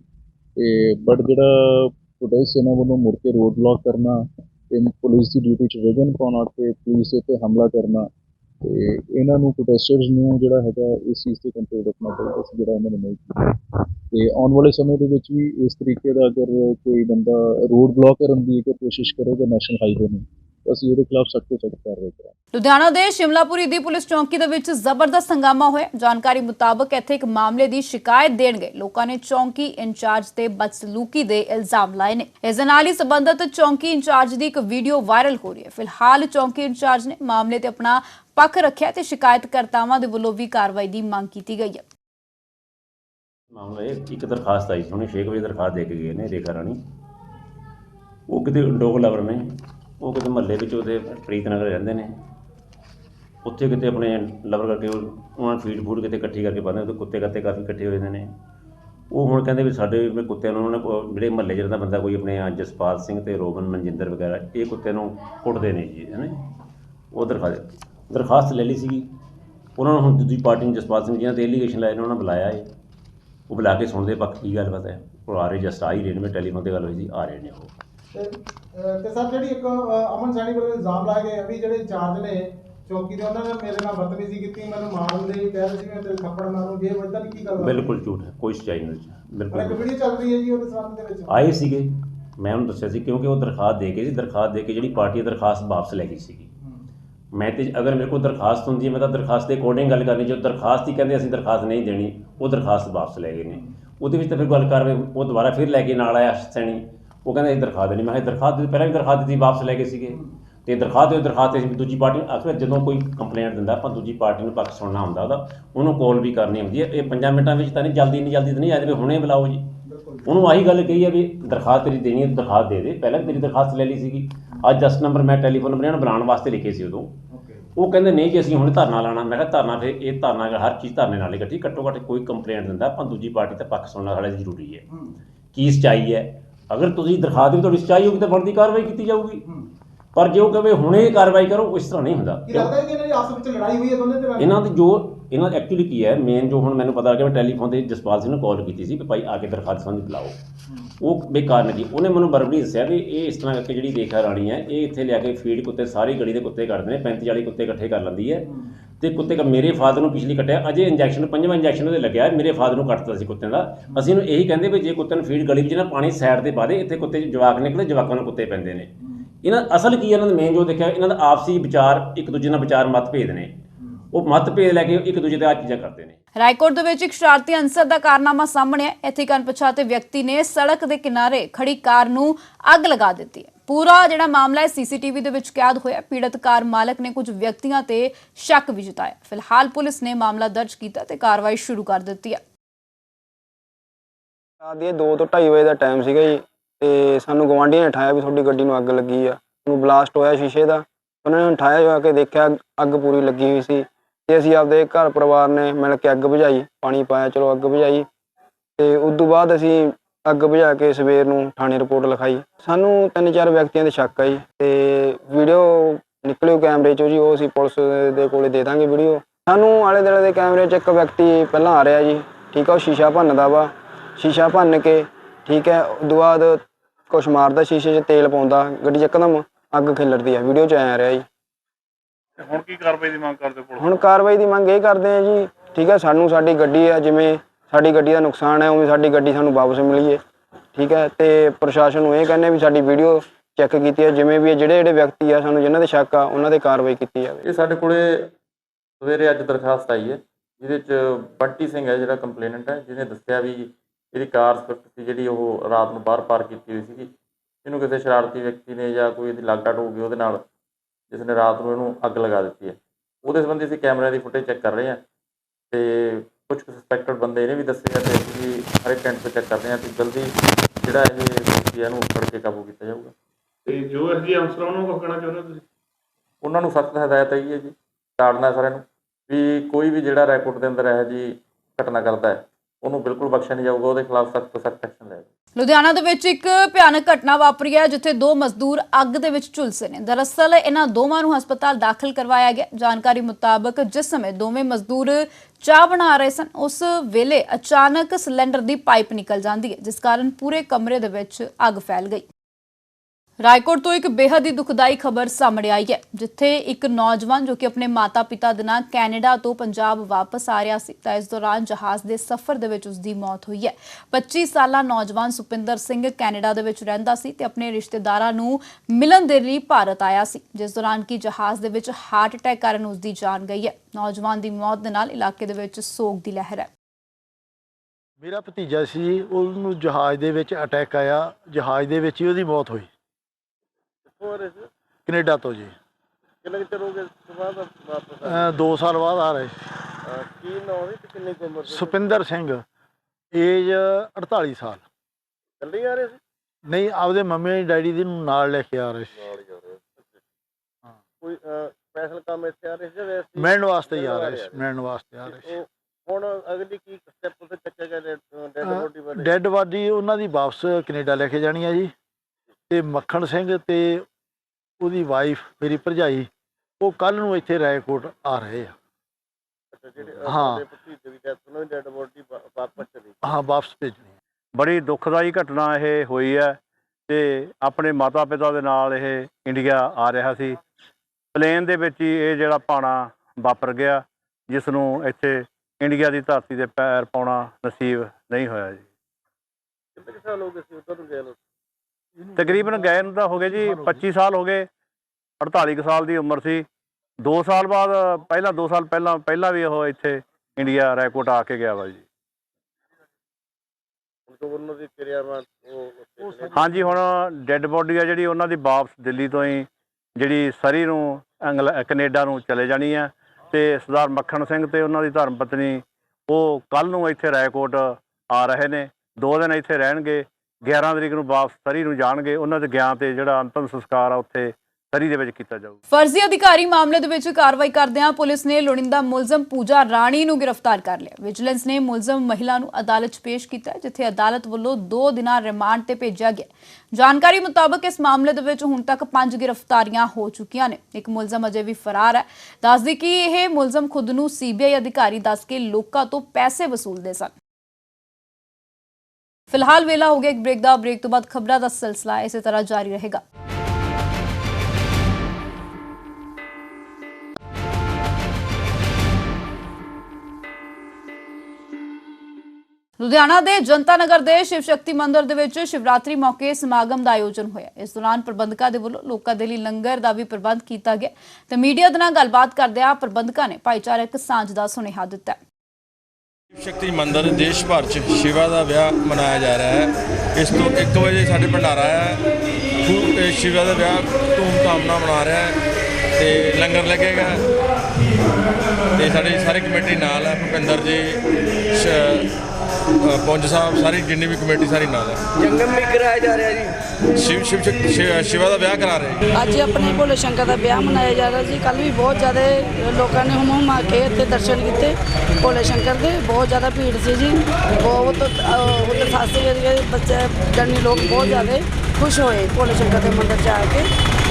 ਤੇ ਬਟ ਜਿਹੜਾ ਪ੍ਰੋਟੈਸਟ ਇਹਨਾਂ ਵੱਲੋਂ ਮੁੜ ਕੇ ਰੋਡ ਬਲੌਕ ਕਰਨਾ ਤੇ ਪੁਲਿਸ ਦੀ ਡਿਊਟੀ 'ਚ ਵਿਘਨ ਪਾਉਣਾ ਤੇ ਪੁਲਿਸ ਤੇ ਹਮਲਾ ਕਰਨਾ ਤੇ ਇਹਨਾਂ ਨੂੰ ਪ੍ਰੋਟੈਸਟਰਸ ਨੂੰ ਜਿਹੜਾ ਹੈਗਾ ਇਸ ਚੀਜ਼ ਤੇ ਕੰਟਰੋਲ ਰੱਖਣਾ ਪਏਗਾ ਅਸੀਂ ਜਿਹੜਾ ਇਹਨਾਂ ਨੇ ਨਹੀਂ ਕੀਤਾ। ਤੇ ਆਉਣ ਵਾਲੇ ਸਮੇਂ ਦੇ ਵਿੱਚ ਵੀ ਇਸ ਤਰੀਕੇ ਦਾ ਅਗਰ ਕੋਈ ਬੰਦਾ ਰੋਡ ਬਲੌਕ ਕਰਨ ਦੀ ਅਗਰ ਕੋਸ਼ਿਸ਼ ਕਰੇਗਾ ਨੈਸ਼ਨਲ ਹਾਈਵੇ ਨੂੰ ਅਸੀਂ ਉਹਦੇ ਖਿਲਾਫ ਸਖਤ ਤੋਂ ਸਖਤ ਕਾਰਵਾਈ ਕਰਾਂਗੇ। ਲੁਧਿਆਣਾ ਦੇ ਸ਼ਿਮਲਾਪੁਰੀ ਦੀ ਪੁਲਿਸ ਚੌਂਕੀ ਦੇ ਵਿੱਚ ਜ਼ਬਰਦਸਤ ਹੰਗਾਮਾ ਹੋਇਆ। ਜਾਣਕਾਰੀ ਮੁਤਾਬਕ ਇੱਥੇ ਇੱਕ ਮਾਮਲੇ ਦੀ ਸ਼ਿਕਾਇਤ ਦੇਣ ਗਏ। ਲੋਕਾਂ ਨੇ ਚੌਂਕੀ ਇੰਚਾਰਜ ਤੇ ਬਦਸਲੂਕੀ ਦੇ ਇਲਜ਼ਾਮ ਲਾਏ ਨੇ। ਇਸ ਦੇ ਨਾਲ ਹੀ ਸੰਬੰਧਤ ਚੌਂਕੀ ਇੰਚਾਰਜ ਦੀ ਇੱਕ ਵੀਡੀਓ ਵਾਇਰਲ ਹੋ ਰਹੀ ਹੈ। ਫਿਲਹਾਲ ਚੌਂਕੀ ਇੰਚਾਰਜ ਨੇ ਮਾਮਲੇ ਤੇ ਆਪਣਾ ਪੱਖ ਰੱਖਿਆ ਤੇ ਸ਼ਿਕਾਇਤਕਰਤਾਵਾਂ ਦੇ ਵੱਲੋਂ ਵੀ ਕਾਰਵਾਈ ਦੀ ਮੰਗ ਕੀਤੀ ਗਈ ਹੈ। ਮਾਮਲਾ ਇਹ ਇੱਕ ਦਰਖਾਸਤ ਆਈ ਸੀ, ਉਹਨੇ 6 ਵਜੇ ਦਰਖਾਸਤ ਦੇ ਕੇ ਗਏ ਨੇ ਰੇਖਾ ਰਾਣੀ। ਉਹ ਕਿਤੇ ਡੋਗ ਲਵਰ ਨੇ, ਉਹ ਕਿਤੇ ਮਹੱਲੇ ਵਿੱਚ ਉਹਦੇ ਪ੍ਰੀਤ ਨਗਰ ਰਹਿੰਦੇ ਨੇ। ਉੱਥੇ ਕਿਤੇ ਆਪਣੇ ਲਵਰ ਕਰਕੇ ਉਹਨਾਂ ਨੂੰ ਫੀਡ ਫੂਡ ਕਿਤੇ ਇਕੱਠੀ ਕਰਕੇ ਪਾਉਂਦੇ ਉਹਦੇ ਕੁੱਤੇ ਕੱਤੇ ਕਾਫੀ ਇਕੱਠੇ ਹੋਏ ਦੇ ਨੇ। ਉਹ ਹੁਣ ਕਹਿੰਦੇ ਵੀ ਸਾਡੇ ਵੀ ਕੁੱਤਿਆਂ ਨੂੰ, ਉਹਨਾਂ ਨੇ ਜਿਹੜੇ ਮਹੱਲੇ ਜਿਹੜਾ ਬੰਦਾ, ਕੋਈ ਆਪਣੇ ਆ ਜਸਪਾਲ ਸਿੰਘ ਤੇ ਰੋਬਨ ਮਨਜਿੰਦਰ ਵਗੈਰਾ, ਇਹ ਕੁੱਤੇ ਨੂੰ ਕੁੱਟਦੇ ਨੇ ਜੀ, ਹੈ ਨਾ ਉਹ ਦਰਖਾਸਤ ਦਰਖਾਸਤ ਲੈ ਲਈ ਸੀਗੀ। ਉਹਨਾਂ ਨੂੰ ਹੁਣ ਦੂਜੀ ਪਾਰਟੀ ਨੂੰ ਜਸਪਾਲ ਸਿੰਘ ਜਿਹਨਾਂ ਤੇ ਐਲੀਗੇਸ਼ਨ ਲਾਏ ਨੇ ਉਹਨਾਂ ਨੇ ਬੁਲਾਇਆ ਹੈ ਉਹ ਬੁਲਾ ਕੇ ਸੁਣਦੇ ਪੱਖ ਕੀ ਗੱਲਬਾਤ ਹੈ। ਉਹ ਆ ਰਹੇ ਜਸਟ ਆ ਹੀ ਰਹੇ ਨੇ ਮੈਂ ਟੈਲੀਫੋਨ ਤੇ ਗੱਲ ਹੋਈ ਸੀ ਆ ਰਹੇ ਨੇ ਉਹ। ਤੇ ਅਹ ਤੇ ਸਰ ਜਿਹੜੀ ਇੱਕ ਅਹ, ਅਮਨ ਸੈਣੀ ਵੱਲੋਂ ਇਲਜ਼ਾਮ ਲਾਏ ਗਏ ਅਭੀ ਜਿਹੜੇ ਇੰਚਾਰਜ ਨੇ ਚੌਕੀ ਦੇ ਉਹਨਾਂ ਨੇ ਮੇਰੇ ਨਾਲ ਬਦਤਮੀਜ਼ੀ ਕੀਤੀ ਮੈਨੂੰ ਮਾਰਨ ਦੇ ਕਹਿ ਰਹੇ ਸੀ ਮੈਂ ਤੇਰੇ ਥੱਪੜ ਮਾਰੂ ਜੇ ਦੀ ਕੀ ਗੱਲ ਬਿਲਕੁਲ ਝੂਠ ਹੈ ਕੋਈ ਸੱਚਾਈ ਨਹੀਂ ਵਿੱਚ ਇੱਕ ਬਿਲਕੁਲ ਵੀਡੀਓ ਚੱਲ ਰਹੀ ਹੈ ਜੀ ਉਹਦੇ ਸੰਬੰਧ ਦੇ ਵਿੱਚ। ਆਏ ਸੀਗੇ ਮੈਂ ਉਹਨੂੰ ਦੱਸਿਆ ਸੀ ਕਿਉਂਕਿ ਉਹ ਦਰਖਾਸਤ ਦੇ ਕੇ ਸੀ ਦਰਖਾਸਤ ਦੇ ਕੇ ਜਿਹੜੀ ਪਾਰਟੀ ਦਰਖਾਸਤ ਵਾਪਸ ਲੈ ਗਈ ਸੀਗੀ। ਮੈਂ ਤੇ ਅਗਰ ਮੇਰੇ ਕੋਲ ਦਰਖਾਸਤ ਹੁੰਦੀ ਹੈ ਮੈਂ ਤਾਂ ਦਰਖਾਸਤ ਦੇ ਅਕੋਰਡਿੰਗ ਗੱਲ ਕਰਨੀ ਜੋ ਦਰਖਾਸਤ ਹੀ ਕਹਿੰਦੇ ਅਸੀਂ ਦਰਖਾਸਤ ਨਹੀਂ ਦੇਣੀ ਉਹ ਦਰਖਾਸਤ ਵਾਪਸ ਲੈ ਗਏ ਨੇ। ਉਹਦੇ ਵਿੱਚ ਤਾਂ ਫਿਰ ਗੱਲ ਕਰ ਰਹੇ ਉਹ ਦੁਬਾਰਾ ਫਿਰ ਲੈ ਕੇ ਨਾਲ ਆਇਆ ਸੈਣੀ। ਉਹ ਕਹਿੰਦਾ ਇਹ ਦਰਖਾਸਤ ਦੇਣੀ। ਮੈਂ ਕਿਹਾ ਦਰਖਾਸਤ ਦਿੱਤੀ, ਪਹਿਲਾਂ ਵੀ ਦਰਖਾਸਤ ਦਿੱਤੀ ਵਾਪਸ ਲੈ ਗਏ ਸੀਗੇ। ਤੇ ਦਰਖਾਸਤ ਦੇ ਦਰਖਾਸਤ ਤੇ ਦੂਜੀ ਪਾਰਟੀ ਨੂੰ ਆਖਰ ਜਦੋਂ ਕੋਈ ਕੰਪਲੇਂਟ ਦਿੰਦਾ ਆਪਾਂ ਦੂਜੀ ਪਾਰਟੀ ਨੂੰ ਪੱਖ ਸੁਣਨਾ ਹੁੰਦਾ ਉਹਦਾ। ਉਹਨੂੰ ਕਾਲ ਵੀ ਕਰਨੀ ਹੁੰਦੀ ਹੈ। ਇਹ 5 ਮਿੰਟਾਂ ਵਿੱਚ ਤਾਂ ਨਹੀਂ ਜਲਦੀ ਨਹੀਂ ਜਲਦੀ ਤਾਂ ਨਹੀਂ ਆਜੇ ਵੀ ਹੁਣੇ ਬੁਲਾਓ ਜੀ। ਉਹਨੂੰ ਆਹੀ ਗੱਲ ਕਹੀ ਹੈ ਵੀ ਦਰਖਾਸਤ ਤੇਰੀ ਦੇਣੀ ਹੈ ਤੂੰ ਦਰਖਾਸਤ ਦੇ ਦੇ। ਪਹਿਲਾਂ ਵੀ ਤੇਰੀ ਦਰਖਾਸਤ ਲੈ ਲਈ ਸੀਗੀ। ਅੱਜ 10 ਨੰਬਰ ਮੈਂ ਟੈਲੀਫੋਨ ਨੰਬਰ ਇਹਨਾਂ ਨੂੰ ਬੁਲਾਉਣ ਵਾਸਤੇ ਲਿਖੇ ਸੀ ਉਦੋਂ। ਉਹ ਕਹਿੰਦੇ ਨਹੀਂ ਜੀ ਅਸੀਂ ਹੁਣ ਧਰਨਾ ਲਾਣਾ ਮੈਂ ਕਿਹਾ ਧਰਨਾ ਫਿਰ ਇਹ ਧਰਨਾ ਹਰ ਚੀਜ਼ ਧਰਨੇ ਨਾਲ ਹੀ ਇਕੱਠੀ ਘੱਟੋ ਘੱਟ ਕੋਈ ਕੰਪਲੇਂਟ ਦਿੰਦਾ ਆਪਾਂ ਦੂਜੀ ਪਾਰਟੀ ਤੇ ਪੱਖ ਸੁਣਨਾ ਸਾਡੇ ਜ਼ਰੂਰੀ ਹੈ। ਕੀ ਸਚਾਈ ਹੈ? ਅਗਰ ਤੁਸੀਂ ਦਰਖਾਸਤ ਵੀ ਤੁਹਾਡੀ ਸਚਾਈ ਹੋਊਗੀ ਤਾਂ ਬਣਦੀ ਕਾਰਵਾਈ ਕੀਤੀ ਜਾਊਗੀ। ਪਰ ਜੇ ਉਹ ਕਹੇ ਹੁਣੇ ਕਾਰਵਾਈ ਕਰੋ ਇਸ ਤਰ੍ਹਾਂ ਨਹੀਂ ਹੁੰਦਾ। ਕੀ ਲੱਗਦਾ ਹੈ ਕਿ ਇਹਨਾਂ ਦੀ ਆਪਸ ਵਿੱਚ ਲੜਾਈ ਹੋਈ ਹੈ ਦੋਨੇ ਧਿਰਾਂ ਦੀ ਇਹਨਾਂ ਦੀ ਜੋ ਇਹਨਾਂ ਐਕਚੁਅਲੀ ਕੀ ਹੈ ਮੇਨ ਜੋ ਹੁਣ ਮੈਨੂੰ ਪਤਾ ਲੱਗਿਆ, ਮੈਂ ਟੈਲੀਫੋਨ ਤੇ ਜਸਪਾਲ ਸਿੰਘ ਨੂੰ ਕਾਲ ਕੀਤੀ ਸੀ ਕਿ ਭਾਈ ਆ ਕੇ ਦਰਖਾਸਤ ਸੰਬੰਧੀ ਬੁਲਾਓ। ਉਹ ਬੇਕਾਰ ਨਹੀਂ ਉਹਨੇ ਮੈਨੂੰ ਬਰਬਰੀ ਦੱਸਿਆ ਵੀ ਇਹ ਇਸ ਤਰ੍ਹਾਂ ਕਰਕੇ ਜਿਹੜੀ ਰੇਖਾ ਰਾਣੀ ਹੈ, ਇਹ ਇੱਥੇ ਲਿਆ ਕੇ ਫੀਡ ਕੁੱਤੇ, ਸਾਰੀ ਗਲੀ ਦੇ ਕੁੱਤੇ ਕੱਢਦੇ ਨੇ 35 40 ਕੁੱਤੇ ਇਕੱਠੇ ਕਰ ਲੈਂਦੀ ਹੈ। ਤੇ ਕੁੱਤੇ ਕ ਮੇਰੇ ਫਾਦਰ ਨੂੰ ਪਿਛਲੀ ਕੱਟਿਆ। ਅਜੇ ਇੰਜੈਕਸ਼ਨ ਪੰਜਵਾਂ ਇੰਜੈਕਸ਼ਨ ਉਹਦੇ ਲੱਗਿਆ ਮੇਰੇ ਫਾਦਰ ਨੂੰ ਕੱਟਤਾ ਸੀ ਕੁੱਤਿਆਂ ਦਾ। ਅਸੀਂ ਇਹਨੂੰ ਇਹੀ ਕਹਿੰਦੇ ਵੀ ਜੇ ਕੁੱਤੇ ਨੂੰ ਫੀਡ ਗਲੀ ਵਿੱਚ ਨਾ ਪਾਣੀ ਸਾਈਡ ਤੇ ਪਾ ਦੇ, ਇੱਥੇ ਕੁੱਤੇ ਜਵਾਕ ਨਿਕਲੇ ਜਵਾਕਾਂ ਨੂੰ ਕੁੱਤੇ ਪੈਂਦੇ ਨੇ। ਇਹਨਾਂ ਅਸਲ ਕੀ ਇਹਨਾਂ ਦਾ ਮੇਨ ਜੋ ਦੇਖਿਆ, ਇਹਨਾਂ ਦਾ ਆਪਸੀ ਵਿਚਾਰ ਇੱਕ ਦੂਜੇ ਨਾਲ ਵਿਚਾਰ ਮਤਭੇਦ ਨੇ। ਉਹ ਮਤਭੇਦ ਲੈ ਕੇ ਇੱਕ ਦੂਜੇ ਤੇ ਆ ਚੀਜ਼ਾਂ ਕਰਦੇ ਨੇ। ਰਾਏਕੋਟ ਦੇ ਵਿੱਚ ਇੱਕ ਸ਼ਰਾਰਤੀ ਅਨਸਰ ਦਾ ਕਾਰਨਾਮਾ ਸਾਹਮਣੇ ਆਇਆ। ਇੱਥੇ ਇੱਕ ਅਣਪਛਾਤੇ ਵਿਅਕਤੀ ਨੇ ਸੜਕ ਦੇ ਕਿਨਾਰੇ ਖੜੀ ਕਾਰ ਨੂੰ ਅੱਗ ਲਗਾ ਦਿੱਤੀ ਹੈ। ਪੂਰਾ ਜਿਹੜਾ ਮਾਮਲਾ ਹੈ ਸੀਸੀਟੀਵੀ ਦੇ ਵਿੱਚ ਕੈਦ ਹੋਇਆ। ਪੀੜਤ ਕਾਰ ਮਾਲਕ ਨੇ ਕੁਝ ਵਿਅਕਤੀਆਂ ਤੇ ਸ਼ੱਕ ਵੀ ਜਤਾਇਆ। ਫਿਲਹਾਲ ਪੁਲਿਸ ਨੇ ਮਾਮਲਾ ਦਰਜ ਕੀਤਾ ਤੇ ਕਾਰਵਾਈ ਸ਼ੁਰੂ ਕਰ ਦਿੱਤੀ ਹੈ। ਰਾਤ ਦੇ 2 ਤੋਂ 2:30 ਵਜੇ ਦਾ ਟਾਈਮ ਸੀਗਾ ਜੀ ਤੇ ਸਾਨੂੰ ਗਵਾਂਢੀਆਂ ਨੇ ਉਠਾਇਆ ਵੀ ਤੁਹਾਡੀ ਗੱਡੀ ਨੂੰ ਅੱਗ ਲੱਗੀ ਆ। ਉਹਨੂੰ ਬਲਾਸਟ ਹੋਇਆ ਸ਼ੀਸ਼ੇ ਦਾ। ਉਹਨਾਂ ਨੇ ਉਠਾਇਆ ਜਾ ਕੇ ਦੇਖਿਆ ਅੱਗ ਪੂਰੀ ਲੱਗੀ ਹੋਈ ਸੀ। ਤੇ ਅਸੀਂ ਆਪਦੇ ਘਰ ਪਰਿਵਾਰ ਨੇ ਮਿਲ ਕੇ ਅੱਗ ਬੁਝਾਈ, ਪਾਣੀ ਪਾਇਆ, ਚਲੋ ਅੱਗ ਬੁਝਾਈ ਤੇ ਉਸ ਤੋਂ ਬਾਅਦ ਅਸੀਂ ਅੱਗ ਬੁਝਾ ਕੇ ਸਵੇਰ ਨੂੰ ਥਾਣੇ ਰਿਪੋਰਟ ਲਿਖਾਈ। ਸਾਨੂੰ ਤਿੰਨ ਚਾਰ ਵਿਅਕਤੀਆਂ ਦੇ ਸ਼ੱਕ ਆ ਜੀ ਤੇ ਵੀਡੀਓ ਨਿਕਲਿਓ ਕੈਮਰੇ ਚੋਂ ਜੀ, ਉਹ ਅਸੀਂ ਪੁਲਿਸ ਦੇ ਕੋਲੇ ਦੇ ਦਾਂਗੇ ਵੀਡੀਓ। ਸਾਨੂੰ ਆਲੇ ਦੁਆਲੇ ਦੇ ਕੈਮਰੇ 'ਚ ਇੱਕ ਵਿਅਕਤੀ ਪਹਿਲਾਂ ਆ ਰਿਹਾ ਜੀ, ਠੀਕ ਆ, ਉਹ ਸ਼ੀਸ਼ਾ ਭੰਨਦਾ ਵਾ। ਸ਼ੀਸ਼ਾ ਭੰਨ ਕੇ, ਠੀਕ ਹੈ ਉਸ ਤੋਂ ਬਾਅਦ ਕੁਛ ਮਾਰਦਾ, ਸ਼ੀਸ਼ੇ 'ਚ ਤੇਲ ਪਾਉਂਦਾ, ਗੱਡੀ 'ਚ ਇੱਕਦਮ ਅੱਗ ਖਿਲਰਦੀ ਆ, ਵੀਡੀਓ 'ਚ ਆਇਆ ਰਿਹਾ ਜੀ। ਹੁਣ ਕੀ ਕਾਰਵਾਈ ਦੀ ਮੰਗ ਕਰਦੇ ਪੁਲਿਸ ਹੁਣ ਕਾਰਵਾਈ ਦੀ ਮੰਗ ਇਹ ਕਰਦੇ ਆ ਜੀ ਠੀਕ ਹੈ ਸਾਨੂੰ ਸਾਡੀ ਗੱਡੀ ਆ ਜਿਵੇਂ ਸਾਡੀ ਗੱਡੀ ਦਾ ਨੁਕਸਾਨ ਹੈ ਉਵੇਂ ਸਾਡੀ ਗੱਡੀ ਸਾਨੂੰ ਵਾਪਸ ਮਿਲੀਏ ਠੀਕ ਹੈ ਤੇ ਪ੍ਰਸ਼ਾਸਨ ਨੂੰ ਇਹ ਕਹਿੰਦੇ ਵੀ ਸਾਡੀ ਵੀਡੀਓ ਚੈੱਕ ਕੀਤੀ ਹੈ ਜਿਵੇਂ ਵੀ ਇਹ ਜਿਹੜੇ ਜਿਹੜੇ ਵਿਅਕਤੀ ਆ ਸਾਨੂੰ ਜਿਨ੍ਹਾਂ ਦੇ ਸ਼ੱਕ ਆ ਉਹਨਾਂ ਤੇ ਕਾਰਵਾਈ ਕੀਤੀ ਜਾਵੇ। ਇਹ ਸਾਡੇ ਕੋਲੇ ਸਵੇਰੇ ਅੱਜ ਦਰਖਾਸਤ ਆਈ ਹੈ ਜਿਹਦੇ ਚ ਬੰਟੀ ਸਿੰਘ ਹੈ ਜਿਹੜਾ ਕੰਪਲੇਨੈਂਟ ਹੈ ਜਿਹਨੇ ਦੱਸਿਆ ਵੀ ਇਹਦੀ ਕਾਰ ਸਵਿਫਟ ਸੀ ਜਿਹੜੀ ਉਹ ਰਾਤ ਨੂੰ ਬਾਹਰ ਪਾਰਕ ਕੀਤੀ ਹੋਈ ਸੀਗੀ। ਇਹਨੂੰ ਕਿਸੇ ਸ਼ਰਾਰਤੀ ਵਿਅਕਤੀ ਨੇ ਜਾਂ ਕੋਈ ਇਹਦੀ ਲਾਗਾਟ ਹੋ ਗਈ ਉਹਦੇ ਨਾਲ ਜਿਸ ਨੇ ਰਾਤ ਨੂੰ ਇਹਨੂੰ ਅੱਗ ਲਗਾ ਦਿੱਤੀ ਹੈ। ਉਹਦੇ ਸੰਬੰਧੀ ਅਸੀਂ ਕੈਮਰਿਆਂ ਦੀ ਫੁਟੇਜ ਚੈੱਕ ਕਰ ਰਹੇ ਹਾਂ ਤੇ ਕੁਝ ਸਸਪੈਕਟਡ ਬੰਦੇ ਇਹਨੇ ਵੀ ਦੱਸੇ ਆ ਤੇ ਅਸੀਂ ਹਰ ਇੱਕ ਟੈਂਟ ਤੇ ਚੈੱਕ ਕਰਦੇ ਹਾਂ ਤੇ ਜਲਦੀ ਜਿਹੜਾ ਇਹ ਵਿਅਕਤੀ ਇਹਨੂੰ ਫੜ ਕੇ ਕਾਬੂ ਕੀਤਾ ਜਾਊਗਾ। ਤੇ ਜੋ ਐਸਜੀ ਅਫਸਰ ਉਹਨਾਂ ਨੂੰ ਕਹਿਣਾ ਚਾਹੁੰਦੇ ਤੁਸੀਂ? ਉਹਨਾਂ ਨੂੰ ਸਖਤ ਹਦਾਇਤ ਹੈ ਜੀ ਤਾੜਨਾ ਸਾਰਿਆਂ ਨੂੰ ਵੀ ਕੋਈ ਵੀ ਜਿਹੜਾ ਰੈਕੋਰਡ ਦੇ ਅੰਦਰ ਇਹੋ ਜੀ ਘਟਨਾ ਕਰਦਾ ਹੈ। ਉਹਨੂੰ ਬਿਲਕੁਲ ਬਖਸ਼ਿਆ ਨਹੀਂ ਜਾਊਗਾ, ਉਹਦੇ ਖਿਲਾਫ ਸਖਤ ਤੋਂ ਸਖਤ ਐਕਸ਼ਨ ਲਿਆ ਲੁਧਿਆਣਾ ਦੇ ਵਿੱਚ ਇੱਕ ਭਿਆਨਕ ਘਟਨਾ ਵਾਪਰੀ ਹੈ, ਜਿੱਥੇ ਦੋ ਮਜ਼ਦੂਰ ਅੱਗ ਦੇ ਵਿੱਚ ਝੁਲਸੇ ਨੇ। ਦਰਅਸਲ ਇਹਨਾਂ ਦੋਵਾਂ ਨੂੰ ਹਸਪਤਾਲ ਦਾਖਲ ਕਰਵਾਇਆ ਗਿਆ। ਜਾਣਕਾਰੀ ਮੁਤਾਬਕ ਜਿਸ ਸਮੇਂ ਦੋਵੇਂ ਮਜ਼ਦੂਰ ਚਾਹ ਬਣਾ ਰਹੇ ਸਨ, ਉਸ ਵੇਲੇ ਅਚਾਨਕ ਸਿਲੰਡਰ ਦੀ ਪਾਈਪ ਨਿਕਲ ਜਾਂਦੀ ਹੈ, ਜਿਸ ਕਾਰਨ ਪੂਰੇ ਕਮਰੇ ਦੇ ਵਿੱਚ ਅੱਗ ਫੈਲ ਗਈ। ਰਾਏਕੋਟ ਤੋਂ ਇੱਕ ਬੇਹੱਦ ਹੀ ਦੁਖਦਾਈ ਖਬਰ ਸਾਹਮਣੇ ਆਈ ਹੈ, ਜਿੱਥੇ ਇੱਕ ਨੌਜਵਾਨ ਜੋ ਕਿ ਆਪਣੇ ਮਾਤਾ-ਪਿਤਾ ਦੇ ਨਾਲ ਕੈਨੇਡਾ ਤੋਂ ਪੰਜਾਬ ਵਾਪਸ ਆ ਰਿਹਾ ਸੀ, ਤਾਂ ਇਸ ਦੌਰਾਨ ਜਹਾਜ਼ ਦੇ ਸਫ਼ਰ ਦੇ ਵਿੱਚ ਉਸ ਦੀ ਮੌਤ ਹੋਈ ਹੈ। 25 ਸਾਲਾ ਨੌਜਵਾਨ ਸੁਪਿੰਦਰ ਸਿੰਘ ਕੈਨੇਡਾ ਦੇ ਵਿੱਚ ਰਹਿੰਦਾ ਸੀ ਤੇ ਆਪਣੇ ਰਿਸ਼ਤੇਦਾਰਾਂ ਨੂੰ ਮਿਲਣ ਦੇ ਲਈ ਭਾਰਤ ਆਇਆ ਸੀ, ਜਿਸ ਦੌਰਾਨ ਕਿ ਜਹਾਜ਼ ਦੇ ਵਿੱਚ ਹਾਰਟ ਅਟੈਕ ਕਾਰਨ ਉਸ ਦੀ ਜਾਨ ਗਈ ਹੈ। ਨੌਜਵਾਨ ਦੀ ਮੌਤ ਦੇ ਨਾਲ ਇਲਾਕੇ ਦੇ ਵਿੱਚ ਸੋਗ ਦੀ ਲਹਿਰ ਹੈ। ਮੇਰਾ ਭਤੀਜਾ ਸੀ, ਉਹਨੂੰ ਜਹਾਜ਼ ਦੇ ਵਿੱਚ ਅਟੈਕ ਆਇਆ, ਜਹਾਜ਼ ਦੇ ਵਿੱਚ ਹੀ ਉਹਦੀ ਮੌਤ ਹੋਈ। ਕੈਨੇਡਾ ਤੋਂ ਜੀ। ਕਿੰਨੇ ਚਿਰ ਹੋ ਗਏ ਬਾਅਦ ਵਾਪਸ 2 ਸਾਲ ਬਾਅਦ ਆ ਰਹੇ। ਸੀ। ਕੀ ਨਾਮ ਹੈ ਤੇ ਕਿੰਨੀ ਕੁ ਉਮਰ ਸੀ? ਸੁਪਿੰਦਰ ਸਿੰਘ ਏਜ 48 ਸਾਲ। ਇਕੱਲੇ ਹੀ ਆ ਰਹੇ ਸੀ? ਨਹੀਂ ਆਪਦੇ ਮੰਮੀ ਡੈਡੀ ਦੀ ਨੂੰ ਨਾਲ ਲੈ ਕੇ ਆ ਰਹੇ ਸੀ। ਨਾਲ ਹੀ ਆ ਰਹੇ ਸੀ। ਕੋਈ ਸਪੈਸ਼ਲ ਕੰਮ ਇੱਥੇ ਆ ਰਹੇ ਸੀ ਜਾਂ ਵੈਸੇ ਹੀ? ਮਿਲਣ ਵਾਸਤੇ ਹੀ ਆ ਰਹੇ ਸੀ ਮਿਲਣ ਵਾਸਤੇ ਆ ਰਹੇ ਸੀ। ਉਹ ਹੁਣ ਅਗਲੀ ਕੀ ਸਟੈਪ ਤੇ ਚੱਕਿਆ ਗਿਆ ਡੈਡ ਬੋਡੀ ਬਾਰੇ? ਡੈੱਡ ਬਾਡੀ ਉਹਨਾਂ ਦੀ ਵਾਪਸ ਕੈਨੇਡਾ ਲੈ ਕੇ ਜਾਣੀ ਆ ਜੀ। ਤੇ ਮੱਖਣ ਸਿੰਘ ਤੇ ਉਹਦੀ ਵਾਈਫ ਮੇਰੀ ਭਰਜਾਈ ਉਹ ਕੱਲ ਨੂੰ ਇੱਥੇ ਰਾਏਕੋਟ ਆ ਰਹੇ ਆ। ਅੱਛਾ, ਜਿਹੜੇ ਹਾਂ। ਦੀ ਦੀ ਹਾਂ ਵਾਪਸ ਭੇਜਣੀ। ਬੜੀ ਦੁਖਦਾਈ ਘਟਨਾ ਇਹ ਹੋਈ ਹੈ ਤੇ ਆਪਣੇ ਮਾਤਾ ਪਿਤਾ ਦੇ ਨਾਲ ਇਹ ਇੰਡੀਆ ਆ ਰਿਹਾ ਸੀ। ਪਲੇਨ ਦੇ ਵਿੱਚ ਹੀ ਇਹ ਜਿਹੜਾ ਪਾਣਾ ਵਾਪਰ ਗਿਆ ਜਿਸ ਨੂੰ ਇੱਥੇ ਇੰਡੀਆ ਦੀ ਧਰਤੀ ਤੇ ਪੈਰ ਪਾਉਣਾ ਨਸੀਬ ਨਹੀਂ ਹੋਇਆ ਜੀ। ਕਿੰਨੇ ਸਾਲ ਹੋ ਗਏ ਸੀ ਉਧਰ ਨੂੰ ਗਏ ਨੂੰ ਤਕਰੀਬਨ ਗਏ ਨੂੰ ਤਾਂ ਹੋ ਗਏ ਜੀ 25 ਸਾਲ ਹੋ ਗਏ 48 ਕੁ ਸਾਲ ਦੀ ਉਮਰ ਸੀ। 2 ਸਾਲ ਬਾਅਦ ਪਹਿਲਾਂ 2 ਸਾਲ ਪਹਿਲਾਂ ਪਹਿਲਾਂ ਵੀ ਉਹ ਇੱਥੇ ਇੰਡੀਆ ਰੈਕੋਟ ਆ ਕੇ ਗਿਆ ਵਾ ਜੀ। ਉਹਨਾਂ ਦੀ ਕਿਰਿਆਵਾਂ ਹਾਂਜੀ ਹੁਣ ਡੈੱਡ ਬੋਡੀ ਆ ਜਿਹੜੀ ਉਹਨਾਂ ਦੀ ਵਾਪਸ ਦਿੱਲੀ ਤੋਂ ਹੀ ਜਿਹੜੀ ਸਰੀ ਨੂੰ ਕੈਨੇਡਾ ਨੂੰ ਚਲੇ ਜਾਣੀ ਆ ਤੇ ਸਰਦਾਰ ਮੱਖਣ ਸਿੰਘ ਤੇ ਉਹਨਾਂ ਦੀ ਧਰਮ ਪਤਨੀ ਉਹ ਕੱਲ ਨੂੰ ਇੱਥੇ ਰਾਏਕੋਟ ਆ ਰਹੇ ਨੇ। ਦੋ ਦਿਨ ਇੱਥੇ ਰਹਿਣਗੇ। 11 ਤਰੀਕ ਨੂੰ ਵਾਪਸ ਸਰੀ ਨੂੰ ਜਾਣਗੇ, ਉਹਨਾਂ ਦੇ ਗਿਆਨ ਤੇ ਜਿਹੜਾ ਅੰਤਮ ਸੰਸਕਾਰ ਆ ਉੱਥੇ ਸਰੀ ਦੇ ਵਿੱਚ ਕੀਤਾ ਜਾਊਗਾ। ਫਰਜ਼ੀ ਅਧਿਕਾਰੀ ਮਾਮਲੇ ਦੇ ਵਿੱਚ ਕਾਰਵਾਈ ਕਰਦਿਆਂ ਪੁਲਿਸ ਨੇ ਲੋੜਿੰਦਾ ਮੁਲਜ਼ਮ ਪੂਜਾ ਰਾਣੀ ਨੂੰ ਗ੍ਰਿਫਤਾਰ ਕਰ ਲਿਆ। ਵਿਜੀਲੈਂਸ ਨੇ ਮੁਲਜ਼ਮ ਮਹਿਲਾ ਨੂੰ ਅਦਾਲਤ 'ਚ ਪੇਸ਼ ਕੀਤਾ, ਜਿੱਥੇ ਅਦਾਲਤ ਵੱਲੋਂ 2 ਦਿਨਾਂ ਰਿਮਾਂਡ ਤੇ ਭੇਜਿਆ ਗਿਆ। ਜਾਣਕਾਰੀ ਮੁਤਾਬਕ ਇਸ ਮਾਮਲੇ ਦੇ ਵਿੱਚ ਹੁਣ ਤੱਕ 5 ਗ੍ਰਿਫਤਾਰੀਆਂ ਹੋ ਚੁੱਕੀਆਂ ਨੇ। ਇੱਕ ਮੁਲਜ਼ਮ ਅਜੇ ਵੀ ਫਰਾਰ ਹੈ। ਦੱਸਦੀ ਕਿ ਇਹ ਮੁਲਜ਼ਮ ਖੁਦ ਨੂੰ ਸੀਬੀਆਈ ਅਧਿਕਾਰੀ ਦੱਸ ਕੇ ਲੋਕਾਂ ਤੋਂ ਪੈਸੇ ਵਸੂਲਦੇ ਸਨ। ਫਿਲਹਾਲ ਵੇਲਾ ਹੋ ਗਿਆ ਇੱਕ ਬ੍ਰੇਕ ਦਾ ਬ੍ਰੇਕ ਤੋਂ ਬਾਅਦ ਖਬਰਾਂ ਦਾ ਸਿਲਸਿਲਾ ਇਸੇ ਤਰ੍ਹਾਂ ਜਾਰੀ ਰਹੇਗਾ ਲੁਧਿਆਣਾ ਦੇ ਜਨਤਾ ਨਗਰ ਦੇ ਸ਼ਿਵ ਸ਼ਕਤੀ ਮੰਦਿਰ ਦੇ ਵਿੱਚ ਸ਼ਿਵਰਾਤਰੀ ਮੌਕੇ ਸਮਾਗਮ ਦਾ ਆਯੋਜਨ ਹੋਇਆ ਇਸ ਦੌਰਾਨ ਪ੍ਰਬੰਧਕਾਂ ਦੇ ਵੱਲੋਂ ਲੋਕਾਂ ਦੇ ਲਈ ਲੰਗਰ ਦਾ ਵੀ ਪ੍ਰਬੰਧ ਕੀਤਾ ਗਿਆ ਤੇ ਮੀਡੀਆ ਦੇ ਨਾਲ ਗੱਲਬਾਤ ਕਰਦਿਆਂ ਪ੍ਰਬੰਧਕਾਂ ਨੇ ਭਾਈਚਾਰਕ ਸਾਂਝ ਦਾ ਸੁਨੇਹਾ ਦਿੱਤਾ ਸ਼ਕਤੀ ਮੰਦਰ ਦੇਸ਼ ਭਰ ਚ ਸ਼ਿਵਾ ਦਾ ਵਿਆਹ ਮਨਾਇਆ ਜਾ ਰਿਹਾ ਹੈ। ਇਸ ਤੋਂ 1 ਵਜੇ ਸਾਡੇ ਭੰਡਾਰਾ ਹੈ। ਖੂਬ ਇਹ ਸ਼ਿਵਾ ਦਾ ਵਿਆਹ ਧੂਮਧਾਮ ਨਾਲ ਮਨਾ ਰਿਹਾ ਹੈ ਤੇ ਲੰਗਰ ਲੱਗੇਗਾ। ਤੇ ਸਾਡੀ ਸਾਰੀ ਕਮੇਟੀ ਨਾਲ ਹੈ ਭੁਪਿੰਦਰ ਜੀ, ਸ਼- ਪੁੰਜ ਸਾਹਿਬ ਸਾਰੀ ਜਿੰਨੀ ਵੀ ਕਮੇਟੀ ਸਾਰੀ ਨਾਲ ਹੈ। ਜੰਗਮ ਵੀ ਕਰਾਇਆ ਜਾ ਰਿਹਾ ਜੀ। ਸ਼ਿਵ ਸ਼ਿਵ ਸ਼ਿਵ- ਸ਼ਿਵਾ ਦਾ ਵਿਆਹ ਕਰਾ ਰਹੇ ਜੀ। ਅੱਜ ਆਪਣੇ ਭੋਲੇ ਸ਼ੰਕਰ ਦਾ ਵਿਆਹ ਮਨਾਇਆ ਜਾ ਰਿਹਾ ਸੀ ਕੱਲ ਵੀ ਬਹੁਤ ਜ਼ਿਆਦਾ ਲੋਕਾਂ ਨੇ ਹੁਮ ਹੁਮਾ ਕੇ ਇੱਥੇ ਦਰਸ਼ਨ ਕੀਤੇ ਭੋਲੇ ਸ਼ੰਕਰ ਦੇ। ਬਹੁਤ ਜ਼ਿਆਦਾ ਭੀੜ ਸੀ ਜੀ। ਬਹੁਤ ਉਹਦੇ ਖਾਸੇ ਜਿਹੜੇ ਬੱਚੇ ਜਾਨੀ ਲੋਕ ਬਹੁਤ ਜ਼ਿਆਦਾ ਖੁਸ਼ ਹੋਏ ਭੋਲੇ ਸ਼ੰਕਰ ਦੇ ਮੰਦਿਰ ਜਾ ਕੇ।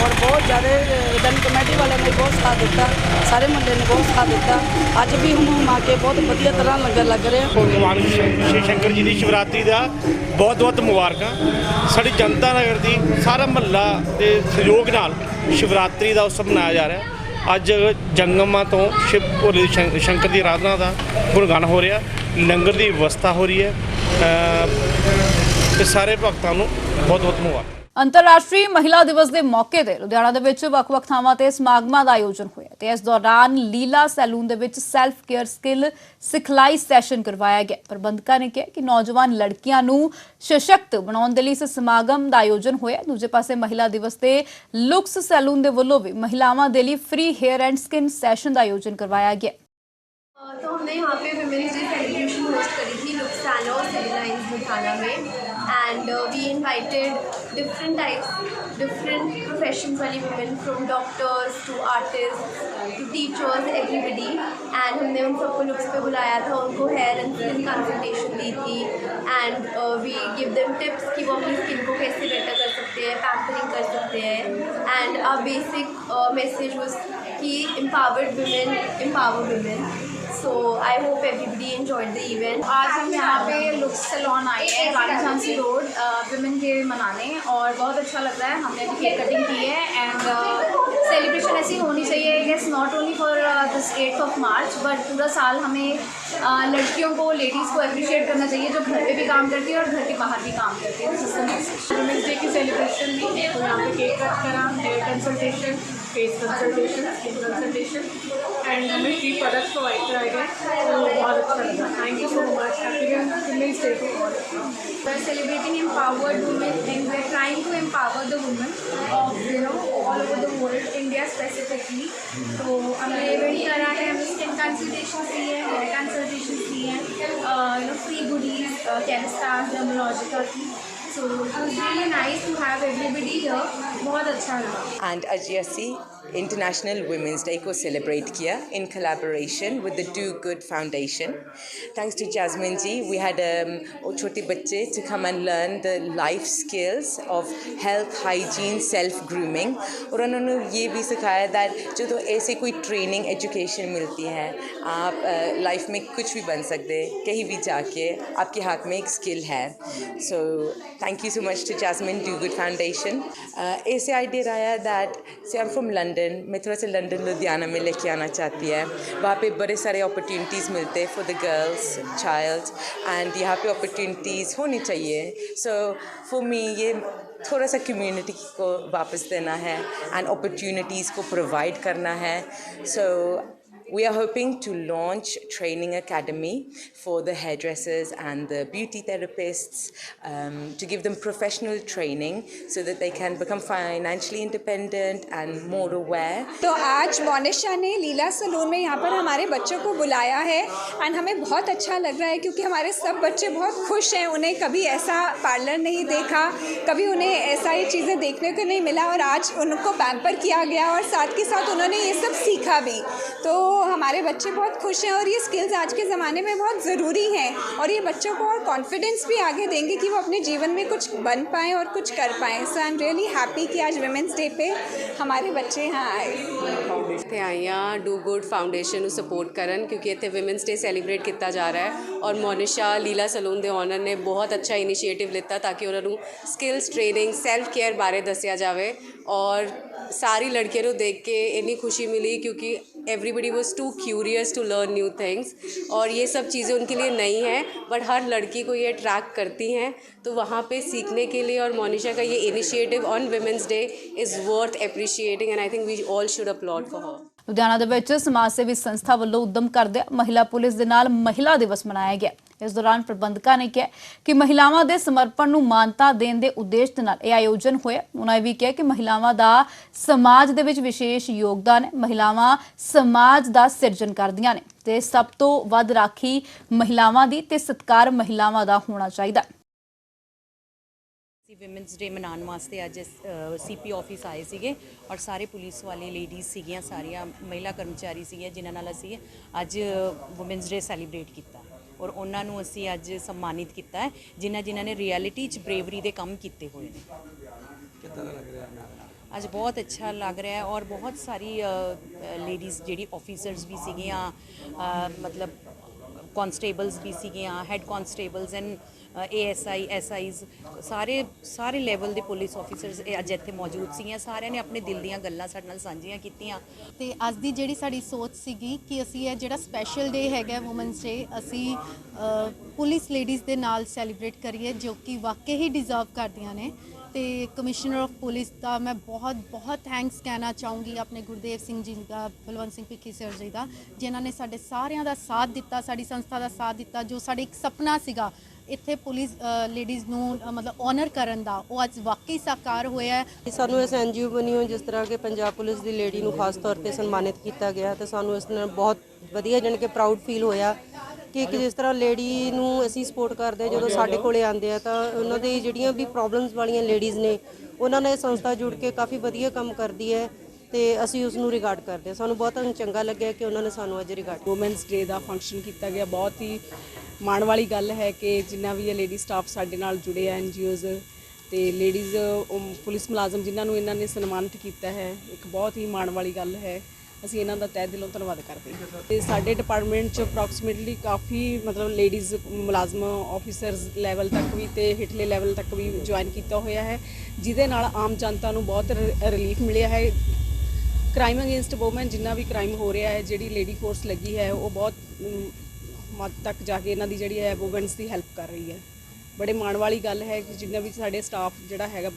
ਔਰ ਬਹੁਤ ਜ਼ਿਆਦਾ ਇਦਾਂ ਕਮੇਟੀ ਵਾਲਿਆਂ ਨੇ ਬਹੁਤ ਸਾਥ ਦਿੱਤਾ ਸਾਰੇ ਮੁੰਡੇ ਨੇ ਬਹੁਤ ਸਾਥ ਦਿੱਤਾ। ਅੱਜ ਵੀ ਹਮ ਹੁਮਾ ਕੇ ਬਹੁਤ ਵਧੀਆ ਤਰ੍ਹਾਂ ਲੰਗਰ ਲੱਗ ਰਿਹਾ। ਭਗਵਾਨ ਸ਼੍ਰੀ ਸ਼ੰਕਰ ਜੀ ਦੀ ਸ਼ਿਵਰਾਤਰੀ ਦਾ ਬਹੁਤ ਬਹੁਤ ਮੁਬਾਰਕਾਂ। ਸਾਡੀ ਜਨਤਾ ਨਗਰ ਦੀ ਸਾਰਾ ਮਹੱਲਾ ਦੇ ਸਹਿਯੋਗ ਨਾਲ ਸ਼ਿਵਰਾਤਰੀ ਦਾ ਉਤਸਵ ਮਨਾਇਆ ਜਾ ਰਿਹਾ। ਅੱਜ ਜੰਗਮਾਂ ਤੋਂ ਸ਼ਿਵ ਭੋਲੇ ਸ਼ੰਕਰ ਦੀ ਆਰਾਧਨਾ ਦਾ ਗੁਣਗਾਨ ਹੋ ਰਿਹਾ। ਲੰਗਰ ਦੀ ਵਿਵਸਥਾ ਹੋ ਰਹੀ ਹੈ। ਅ, ਤੇ ਸਾਰੇ ਭਗਤਾਂ ਨੂੰ ਬਹੁਤ ਬਹੁਤ ਮੁਬਾਰਕ। ਅੰਤਰਰਾਸ਼ਟਰੀ ਮਹਿਲਾ ਦਿਵਸ ਦੇ ਮੌਕੇ ਤੇ ਲੁਧਿਆਣਾ ਦੇ ਵਿੱਚ ਵੱਖ-ਵੱਖ ਥਾਵਾਂ ਤੇ ਸਮਾਗਮਾਂ ਦਾ ਆਯੋਜਨ ਹੋਇਆ ਤੇ ਇਸ ਦੌਰਾਨ ਲੀਲਾ ਸੈਲੂਨ ਦੇ ਵਿੱਚ ਸੈਲਫ ਕੇਅਰ ਸਕਿੱਲ ਸਿਖਲਾਈ ਸੈਸ਼ਨ ਕਰਵਾਇਆ ਗਿਆ। ਪ੍ਰਬੰਧਕਾਂ ਨੇ ਕਿਹਾ ਕਿ ਨੌਜਵਾਨ ਲੜਕੀਆਂ ਨੂੰ ਸਸ਼ਕਤ ਬਣਾਉਣ ਦੇ ਲਈ ਇਸ ਸਮਾਗਮ ਦਾ ਆਯੋਜਨ ਹੋਇਆ। ਦੂਜੇ ਪਾਸੇ ਮਹਿਲਾ ਦਿਵਸ ਤੇ ਲੁਕਸ ਸੈਲੂਨ ਦੇ ਵੱਲੋਂ ਵੀ ਮਹਿਲਾਵਾਂ ਦੇ ਲਈ free hair and skin session ਦਾ ਆਯੋਜਨ ਕਰਵਾਇਆ ਗਿਆ। तो हमने यहाँ पे वुमेन्स डे सेलिब्रेशन होस्ट करी थी लुक्साना और सिविलाइंस लुधियाना में and we invited different types different profession वाली women from doctors to artist to teachers everybody and हमने उन सबको लुक्स पे बुलाया था, उनको हेयर एंड स्किन कंसल्टेशन दी थी। And we give them tips कि वो अपनी स्किन को कैसे बेटर कर सकते हैं पैम्परिंग कर सकते हैं। And ah basic message was कि empowered women, empower women so i hope everybody enjoyed the event आज हम यहाँ पे लुक्स सैलॉन आए हैं Rani Jhansi road women day मनाने और बहुत अच्छा लग रहा है हमने अभी हेयर कटिंग की है एंड सेलिब्रेशन uh, ऐसी होनी चाहिए guess not only for this eighth of March but पूरा साल हमें uh, लड़कियों को लेडीज़ को अप्रिशिएट करना चाहिए जो घर पे भी काम करती है और घर के बाहर भी काम करती है। वुमेंस डे की सेलिब्रेशन भी तो यहाँ पे केक कट करा hair consultation Face consultation skin consultation and हमें फ्री प्रोडक्ट्स प्रोवाइड कराए गए तो बहुत अच्छा लगा thank you so much happy women's day to all We're celebrating empowered women and we're trying to empower the women of you know all over the world, India specifically. तो हमने event करा है हमने स्किन कंसल्टेशन दी है hair consultation दी है you know free goodies Kerastase Dermalogica की so it was really nice to have everybody here बहुत अच्छा लगा एंड अजियासी International Women's Day को celebrate किया in collaboration with the Do Good Foundation. Thanks to Jasmine ji, we had um, छोटे बच्चे to come and learn the life skills of health, hygiene, self grooming. और उन्होंने ये भी सिखाया that जो तो ऐसे कोई ट्रेनिंग एजुकेशन मिलती है आप लाइफ uh, में कुछ भी बन सकते कहीं भी जाके आपके हाथ में एक स्किल है so thank you so much to Jasmine Do Good Foundation ऐसे आइडिया आया दैट से आई फ्रॉम लंडन मैं थोड़ा सा लंडन लुधियाना में लेके आना चाहती है। वहाँ पे बड़े सारे अपॉर्चुनिटीज़ मिलते हैं for the girls child and यहाँ पे अपॉर्चुनिटीज़ होनी चाहिए। सो फॉर मी ये थोड़ा सा कम्युनिटी को वापस देना है एंड अपॉर्चुनिटीज़ को प्रोवाइड करना है। सो We are hoping to launch training academy for the hairdressers and the beauty therapists um, to give them professional training so that they can become financially independent and more aware. तो आज मोनिशा ने लीला salon में यहाँ पर हमारे बच्चों को बुलाया है एंड हमें बहुत अच्छा लग रहा है क्योंकि हमारे सब बच्चे बहुत खुश हैं उन्हें कभी ऐसा पार्लर नहीं देखा कभी उन्हें ऐसा ये चीज़ें देखने को नहीं मिला और आज उनको पैम्पर किया गया और साथ के साथ उन्होंने ये सब सीखा भी तो हमारे बच्चे बहुत खुश हैं और ये स्किल्स आज के ज़माने में बहुत ज़रूरी हैं और ये बच्चों को और कॉन्फिडेंस भी आगे देंगे कि वो अपने जीवन में कुछ बन पाएँ और कुछ कर पाएँ। So I am really happy कि आज वेमेंस डे पे हमारे बच्चे यहाँ आए। इतने आई हाँ डू गुड फाउंडेशन सपोर्ट करन क्योंकि इतने वेमेंस डे सैलीब्रेट किया जा रहा है। और मोनिशा लीला सलून के ऑनर ने बहुत अच्छा इनिशिएटिव लिता ताकि उन्होंने स्किल्स ट्रेनिंग सैल्फ केयर बारे दसिया जाए और सारी लड़कियों देख के इन्नी खुशी मिली, क्योंकि everybody was too curious to learn new things और ये सब चीज़ें उनके लिए नई हैं बट हर लड़की को ये अट्रैक्ट करती हैं तो वहाँ पे सीखने के लिए और मोनिशा का ये initiative on women's day is worth appreciating and I think we all should applaud for her Ludhiana ਦੇ ਵਿੱਚ ਸਮਾਜ ਸੇਵੀ ਸੰਸਥਾ ਵੱਲੋਂ ਉਦਮ ਕਰਦੇ ਮਹਿਲਾ ਪੁਲਿਸ ਦੇ ਨਾਲ ਮਹਿਲਾ ਦਿਵਸ ਮਨਾਇਆ ਗਿਆ ਇਸ ਦੌਰਾਨ ਪ੍ਰਬੰਧਕਾਂ ਨੇ ਕਿਹਾ ਕਿ ਮਹਿਲਾਵਾਂ ਦੇ ਸਮਰਪਣ ਨੂੰ ਮਾਨਤਾ ਦੇਣ ਦੇ ਉਦੇਸ਼ ਦੇ ਨਾਲ ਇਹ ਆਯੋਜਨ ਹੋਇਆ। ਉਹਨਾਂ ਇਹ ਵੀ ਕਿਹਾ ਕਿ ਮਹਿਲਾਵਾਂ ਦਾ ਸਮਾਜ ਦੇ ਵਿੱਚ ਵਿਸ਼ੇਸ਼ ਯੋਗਦਾਨ ਹੈ। ਮਹਿਲਾਵਾਂ ਸਮਾਜ ਦਾ ਸਿਰਜਣ ਕਰਦੀਆਂ ਨੇ ਤੇ ਸਭ ਤੋਂ ਵੱਧ ਰਾਖੀ ਮਹਿਲਾਵਾਂ ਦੀ ਤੇ ਸਤਕਾਰ ਮਹਿਲਾਵਾਂ ਦਾ ਹੋਣਾ ਚਾਹੀਦਾ। ਹੈ ਅਸੀਂ ਵਿਮਨਸ ਡੇ ਮਨਾਉਣ ਵਾਸਤੇ ਅੱਜ ਸੀਪੀ ਆਫਿਸ ਆਏ ਸੀਗੇ ਔਰ ਸਾਰੇ ਪੁਲਿਸ ਵਾਲੇ ਲੇਡੀਜ਼ ਸੀਗੀਆਂ, ਸਾਰੀਆਂ ਮਹਿਲਾ ਕਰਮਚਾਰੀ ਸੀਗੀਆਂ, ਜਿਨ੍ਹਾਂ ਨਾਲ ਅਸੀਂ ਅੱਜ ਵੂਮਨਸ ਡੇ ਸੈਲੀਬ੍ਰੇਟ ਕੀਤਾ। ਔਰ ਉਹਨਾਂ ਨੂੰ ਅਸੀਂ ਅੱਜ ਸਨਮਾਨਿਤ ਕੀਤਾ ਹੈ ਜਿਨ੍ਹਾਂ ਜਿਨ੍ਹਾਂ ਨੇ ਰਿਐਲਿਟੀ 'ਚ ਬ੍ਰੇਵਰੀ ਦੇ ਕੰਮ ਕੀਤੇ ਹੋਏ ਨੇ। ਕਿੱਦਾਂ ਦਾ ਲੱਗ ਰਿਹਾ ਅੱਜ ਬਹੁਤ ਅੱਛਾ ਲੱਗ ਰਿਹਾ ਹੈ ਔਰ ਬਹੁਤ ਸਾਰੀ ਲੇਡੀਜ਼ ਜਿਹੜੀ ਆਫੀਸਰਸ ਵੀ ਸੀਗੀਆਂ ਮਤਲਬ ਕਨਸਟੇਬਲਸ ਵੀ ਸੀਗੀਆਂ head constables and ASI SIs ਸਾਰੇ ਸਾਰੇ ਲੈਵਲ ਦੇ ਪੁਲਿਸ ਆਫੀਸਰਸ ਅੱਜ ਇੱਥੇ ਮੌਜੂਦ ਸੀਗੀਆਂ। ਸਾਰਿਆਂ ਨੇ ਆਪਣੇ ਦਿਲ ਦੀਆਂ ਗੱਲਾਂ ਸਾਡੇ ਨਾਲ ਸਾਂਝੀਆਂ ਕੀਤੀਆਂ। ਤੇ ਅੱਜ ਦੀ ਜਿਹੜੀ ਸਾਡੀ ਸੋਚ ਸੀਗੀ ਕਿ ਅਸੀਂ ਇਹ ਜਿਹੜਾ ਸਪੈਸ਼ਲ ਡੇ ਹੈਗਾ ਔਮਨਸ ਡੇ ਅਸੀਂ ਪੁਲਿਸ ਲੇਡੀਜ਼ ਦੇ ਨਾਲ ਸੈਲੀਬ੍ਰੇਟ ਕਰੀਏ, ਜੋ ਕਿ ਵਾਕਈ ਹੀ ਡਿਜ਼ਰਵ ਕਰਦੀਆਂ ਨੇ। ਤੇ ਕਮਿਸ਼ਨਰ ਆਫ ਪੁਲਿਸ ਦਾ ਮੈਂ ਬਹੁਤ ਬਹੁਤ ਥੈਂਕਸ ਕਹਿਣਾ ਚਾਹੂੰਗੀ ਆਪਣੇ ਗੁਰਦੇਵ ਸਿੰਘ ਜੀ ਦਾ, ਬਲਵੰਤ ਸਿੰਘ ਭਿੱਖੀ ਸਰ ਜੀ ਦਾ, ਜਿਨ੍ਹਾਂ ਨੇ ਸਾਡੇ ਸਾਰਿਆਂ ਦਾ ਸਾਥ ਦਿੱਤਾ, ਸਾਡੀ ਸੰਸਥਾ ਦਾ ਸਾਥ ਦਿੱਤਾ, ਜੋ ਸਾਡੇ ਇੱਕ ਸੁਪਨਾ ਸੀਗਾ ਇੱਥੇ ਪੁਲਿਸ ਲੇਡੀਜ਼ ਨੂੰ ਅ, ਮਤਲਬ ਆਨਰ ਕਰਨ ਦਾ। ਉਹ ਅੱਜ ਵਾਕਈ ਸਾਕਾਰ ਹੋਇਆ ਹੈ। ਸਾਨੂੰ ਇਸ ਐਨਜੀਓ ਬਣੀ ਹੋਈ ਜਿਸ ਤਰ੍ਹਾਂ ਕਿ ਪੰਜਾਬ ਪੁਲਿਸ ਦੀ ਲੇਡੀ ਨੂੰ ਖਾਸ ਤੌਰ ਤੇ ਸਨਮਾਨਿਤ ਕੀਤਾ ਗਿਆ ਤੇ ਸਾਨੂੰ ਇਸ ਨਾਲ ਬਹੁਤ ਵਧੀਆ ਜਾਣੀ ਕਿ ਪ੍ਰਾਊਡ ਫੀਲ ਹੋਇਆ ਕਿ ਇੱਕ ਜਿਸ ਤਰ੍ਹਾਂ ਲੇਡੀ ਨੂੰ ਅਸੀਂ ਸਪੋਰਟ ਕਰਦੇ ਹਾਂ ਜਦੋਂ ਸਾਡੇ ਕੋਲੇ ਆਉਂਦੇ ਆ ਤਾਂ ਉਹਨਾਂ ਦੀ ਜਿਹੜੀਆਂ ਵੀ ਪ੍ਰੋਬਲਮਸ ਵਾਲੀਆਂ ਲੇਡੀਜ਼ ਨੇ ਉਹਨਾਂ ਨਾਲ ਸੰਸਥਾ ਜੁੜ ਕੇ ਕਾਫੀ ਵਧੀਆ ਕੰਮ ਕਰਦੀ ਹੈ। ਤੇ ਅਸੀਂ ਉਸ ਨੂੰ ਰਿਗਾਰਡ ਕਰਦੇ ਹਾਂ। ਸਾਨੂੰ ਬਹੁਤ ਚੰਗਾ ਲੱਗਿਆ ਕਿ ਉਹਨਾਂ ਨੇ ਸਾਨੂੰ ਅੱਜ ਰਿਗਾਰਡ ਵੂਮੈਨਸ ਡੇ ਦਾ ਫੰਕਸ਼ਨ ਕੀਤਾ ਗਿਆ। ਬਹੁਤ ਹੀ ਮਾਣ ਵਾਲੀ ਗੱਲ ਹੈ ਕਿ ਜਿੰਨਾ ਵੀ ਇਹ ਲੇਡੀ ਸਟਾਫ ਸਾਡੇ ਨਾਲ ਜੁੜੇ ਆ ਐਨਜੀਓਜ਼ ਤੇ ਲੇਡੀਜ਼ ਪੁਲਿਸ ਮੁਲਾਜ਼ਮ ਜਿਨ੍ਹਾਂ ਨੂੰ ਇਹਨਾਂ ਨੇ ਸਨਮਾਨਿਤ ਕੀਤਾ ਹੈ, ਇੱਕ ਬਹੁਤ ਹੀ ਮਾਣ ਵਾਲੀ ਗੱਲ ਹੈ। ਅਸੀਂ ਇਹਨਾਂ ਦਾ ਤਹਿ ਦਿਲੋਂ ਧੰਨਵਾਦ ਕਰਦੇ ਹਾਂ। ਤੇ ਸਾਡੇ ਡਿਪਾਰਟਮੈਂਟ ਚ ਅਪਰੋਕਸੀਮੇਟਲੀ ਕਾਫੀ ਮਤਲਬ ਲੇਡੀਜ਼ ਮੁਲਾਜ਼ਮ ਆਫੀਸਰਸ ਲੈਵਲ ਤੱਕ ਵੀ ਤੇ ਹੇਠਲੇ ਲੈਵਲ ਤੱਕ ਵੀ ਜੁਆਇਨ ਕੀਤਾ ਹੋਇਆ ਹੈ। ਜਿਹਦੇ ਨਾਲ ਆਮ ਜਨਤਾ ਨੂੰ ਬਹੁਤ ਰਿਲੀਫ ਮਿਲਿਆ ਹੈ। ਕ੍ਰਾਈਮ ਅਗੇਂਸਟ ਵੂਮਨ ਜਿੰਨਾ ਵੀ ਕ੍ਰਾਈਮ ਹੋ ਰਿਹਾ ਹੈ ਜਿਹੜੀ ਲੇਡੀ ਫੋਰਸ ਲੱਗੀ ਹੈ ਉਹ ਬਹੁਤ ਅਮ, ਤੱਕ ਜਾ ਕੇ ਇਹਨਾਂ ਦੀ ਜਿਹੜੀ ਹੈ ਵੂਮਨਸ ਦੀ ਹੈਲਪ ਕਰ ਰਹੀ ਹੈ। ਬੜੇ ਮਾਣ ਵਾਲੀ ਗੱਲ ਹੈ ਕਿ ਜਿੰਨਾ ਵੀ ਸਾਡੇ ਸਟਾਫ ਜਿਹੜਾ ਹੈਗਾ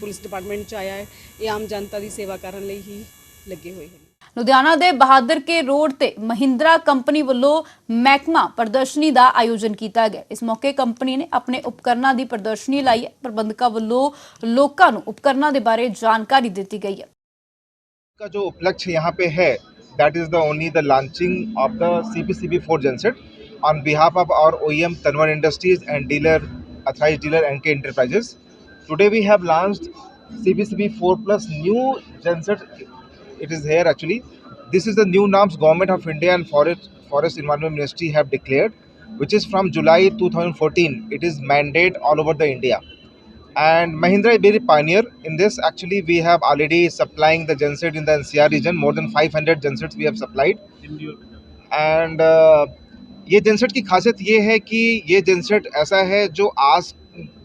ਪੁਲਿਸ ਡਿਪਾਰਟਮੈਂਟ ਚ ਆਇਆ ਹੈ ਇਹ ਆਮ ਜਨਤਾ ਦੀ ਸੇਵਾ ਕਰਨ ਲਈ ਹੀ ਲੱਗੇ ਹੋਏ ਹਨ। ਲੁਧਿਆਣਾ ਦੇ ਬਹਾਦਰ ਕੇ ਰੋਡ ਤੇ ਮਹਿੰਦਰਾ ਕੰਪਨੀ ਵੱਲੋਂ ਮਹਿਕਮਾ ਪ੍ਰਦਰਸ਼ਨੀ ਦਾ ਆਯੋਜਨ ਕੀਤਾ ਗਿਆ। ਇਸ ਮੌਕੇ ਕੰਪਨੀ ਨੇ ਆਪਣੇ ਉਪਕਰਨਾਂ ਦੀ ਪ੍ਰਦਰਸ਼ਨੀ ਲਾਈ ਹੈ। ਪ੍ਰਬੰਧਕਾਂ ਵੱਲੋਂ ਲੋਕਾਂ ਨੂੰ ਉਪਕਰਨਾਂ ਦੇ ਬਾਰੇ ਜਾਣਕਾਰੀ ਦਿੱਤੀ ਗਈ ਹੈ। का जो उपलक्ष्य यहाँ पे है that is the only the launching of the C P C B four genset on behalf of our O M Tanwar industries and dealer authorised dealer N K enterprises today we have launched C P C B four plus new genset it is here actually this is the new norms government of india and forest forest environment ministry have declared which is from july 2014 it is mandate all over the india And Mahindra is very pioneer in this. Actually, we have already supplying the genset in the NCR region. More than 500 gensets we have supplied. And uh, ये genset की खासियत ये है कि ये genset ऐसा है जो आज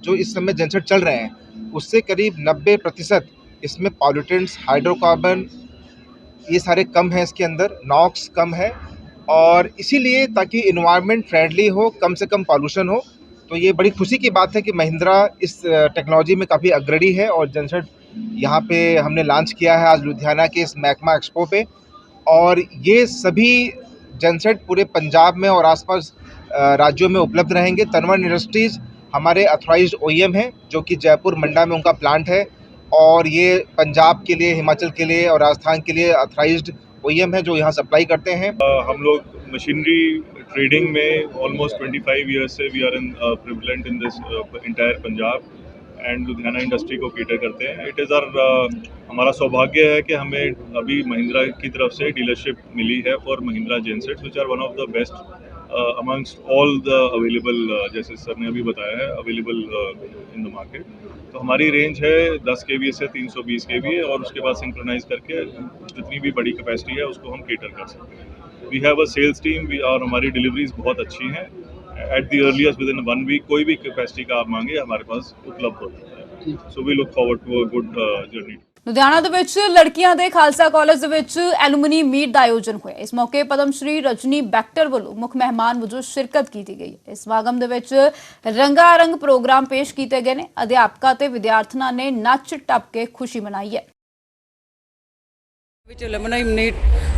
जो इस समय genset चल रहे हैं उससे करीब 90 प्रतिशत इसमें पॉल्यूटेंट्स हाइड्रोकार्बन ये सारे कम है इसके अंदर नॉक्स कम है और इसीलिए ताकि इन्वायरमेंट फ्रेंडली हो कम से कम पॉल्यूशन हो तो ये बड़ी खुशी की बात है कि महिंद्रा इस टेक्नोलॉजी में काफ़ी अग्रणी है और जनसेट यहाँ पे हमने लॉन्च किया है आज लुधियाना के इस मैकमा एक्सपो पे। और ये सभी जनसेट पूरे पंजाब में और आसपास राज्यों में उपलब्ध रहेंगे। तनवर इंडस्ट्रीज़ हमारे अथराइज ओ है, जो कि जयपुर मंडा में उनका प्लांट है। और ये पंजाब के लिए, हिमाचल के लिए और राजस्थान के लिए अथराइज्ड ओ है, जो यहाँ सप्लाई करते हैं। हम लोग मशीनरी ट्रेडिंग में ऑलमोस्ट 25 ईयर्स से we are in prevalent in this entire Punjab and Ludhiana industry को केटर करते हैं। इट इज़ आर हमारा सौभाग्य है कि हमें अभी महिंद्रा की तरफ़ से डीलरशिप मिली है for Mahindra gensets which are one of the best amongst all the available जैसे सर ने अभी बताया है अवेलेबल इन द मार्केट तो हमारी रेंज है 10 के से 320 के और उसके बाद सिंक्रोनाइज करके जितनी भी बड़ी कैपेसिटी है उसको हम केटर कर सकते हैं। we have a sales team we और हमारी डिलीवरीज बहुत अच्छी हैं at the earliest within one week कोई भी कैपेसिटी का आप मांगे हमारे पास उपलब्ध होता है so we look forward to a good journey Ludhiana ਦੇ ਵਿੱਚ ਲੜਕੀਆਂ ਦੇ ਖਾਲਸਾ ਕਾਲਜ ਦੇ ਵਿੱਚ ਐਲੂਮਨੀ ਮੀਟ ਦਾ ਆਯੋਜਨ ਹੋਇਆ ਇਸ ਮੌਕੇ ਪਦਮ ਸ਼੍ਰੀ ਰਜਨੀ ਬੈਕਟਰ ਵੱਲੋਂ ਮੁੱਖ ਮਹਿਮਾਨ ਵਜੋਂ ਸ਼ਿਰਕਤ ਕੀਤੀ ਗਈ ਇਸ ਸਮਾਗਮ ਦੇ ਵਿੱਚ ਰੰਗਾ ਰੰਗ ਪ੍ਰੋਗਰਾਮ ਪੇਸ਼ ਕੀਤੇ ਗਏ ਨੇ ਅਧਿਆਪਕਾਂ ਤੇ ਵਿਦਿਆਰਥਣਾਂ ਨੇ ਨੱਚ ਟੱਪ ਕੇ ਖੁਸ਼ੀ ਮਨਾਈ ਹੈ ਵਿੱਚ ਲਮਨਾਈ ਮਨੀਟ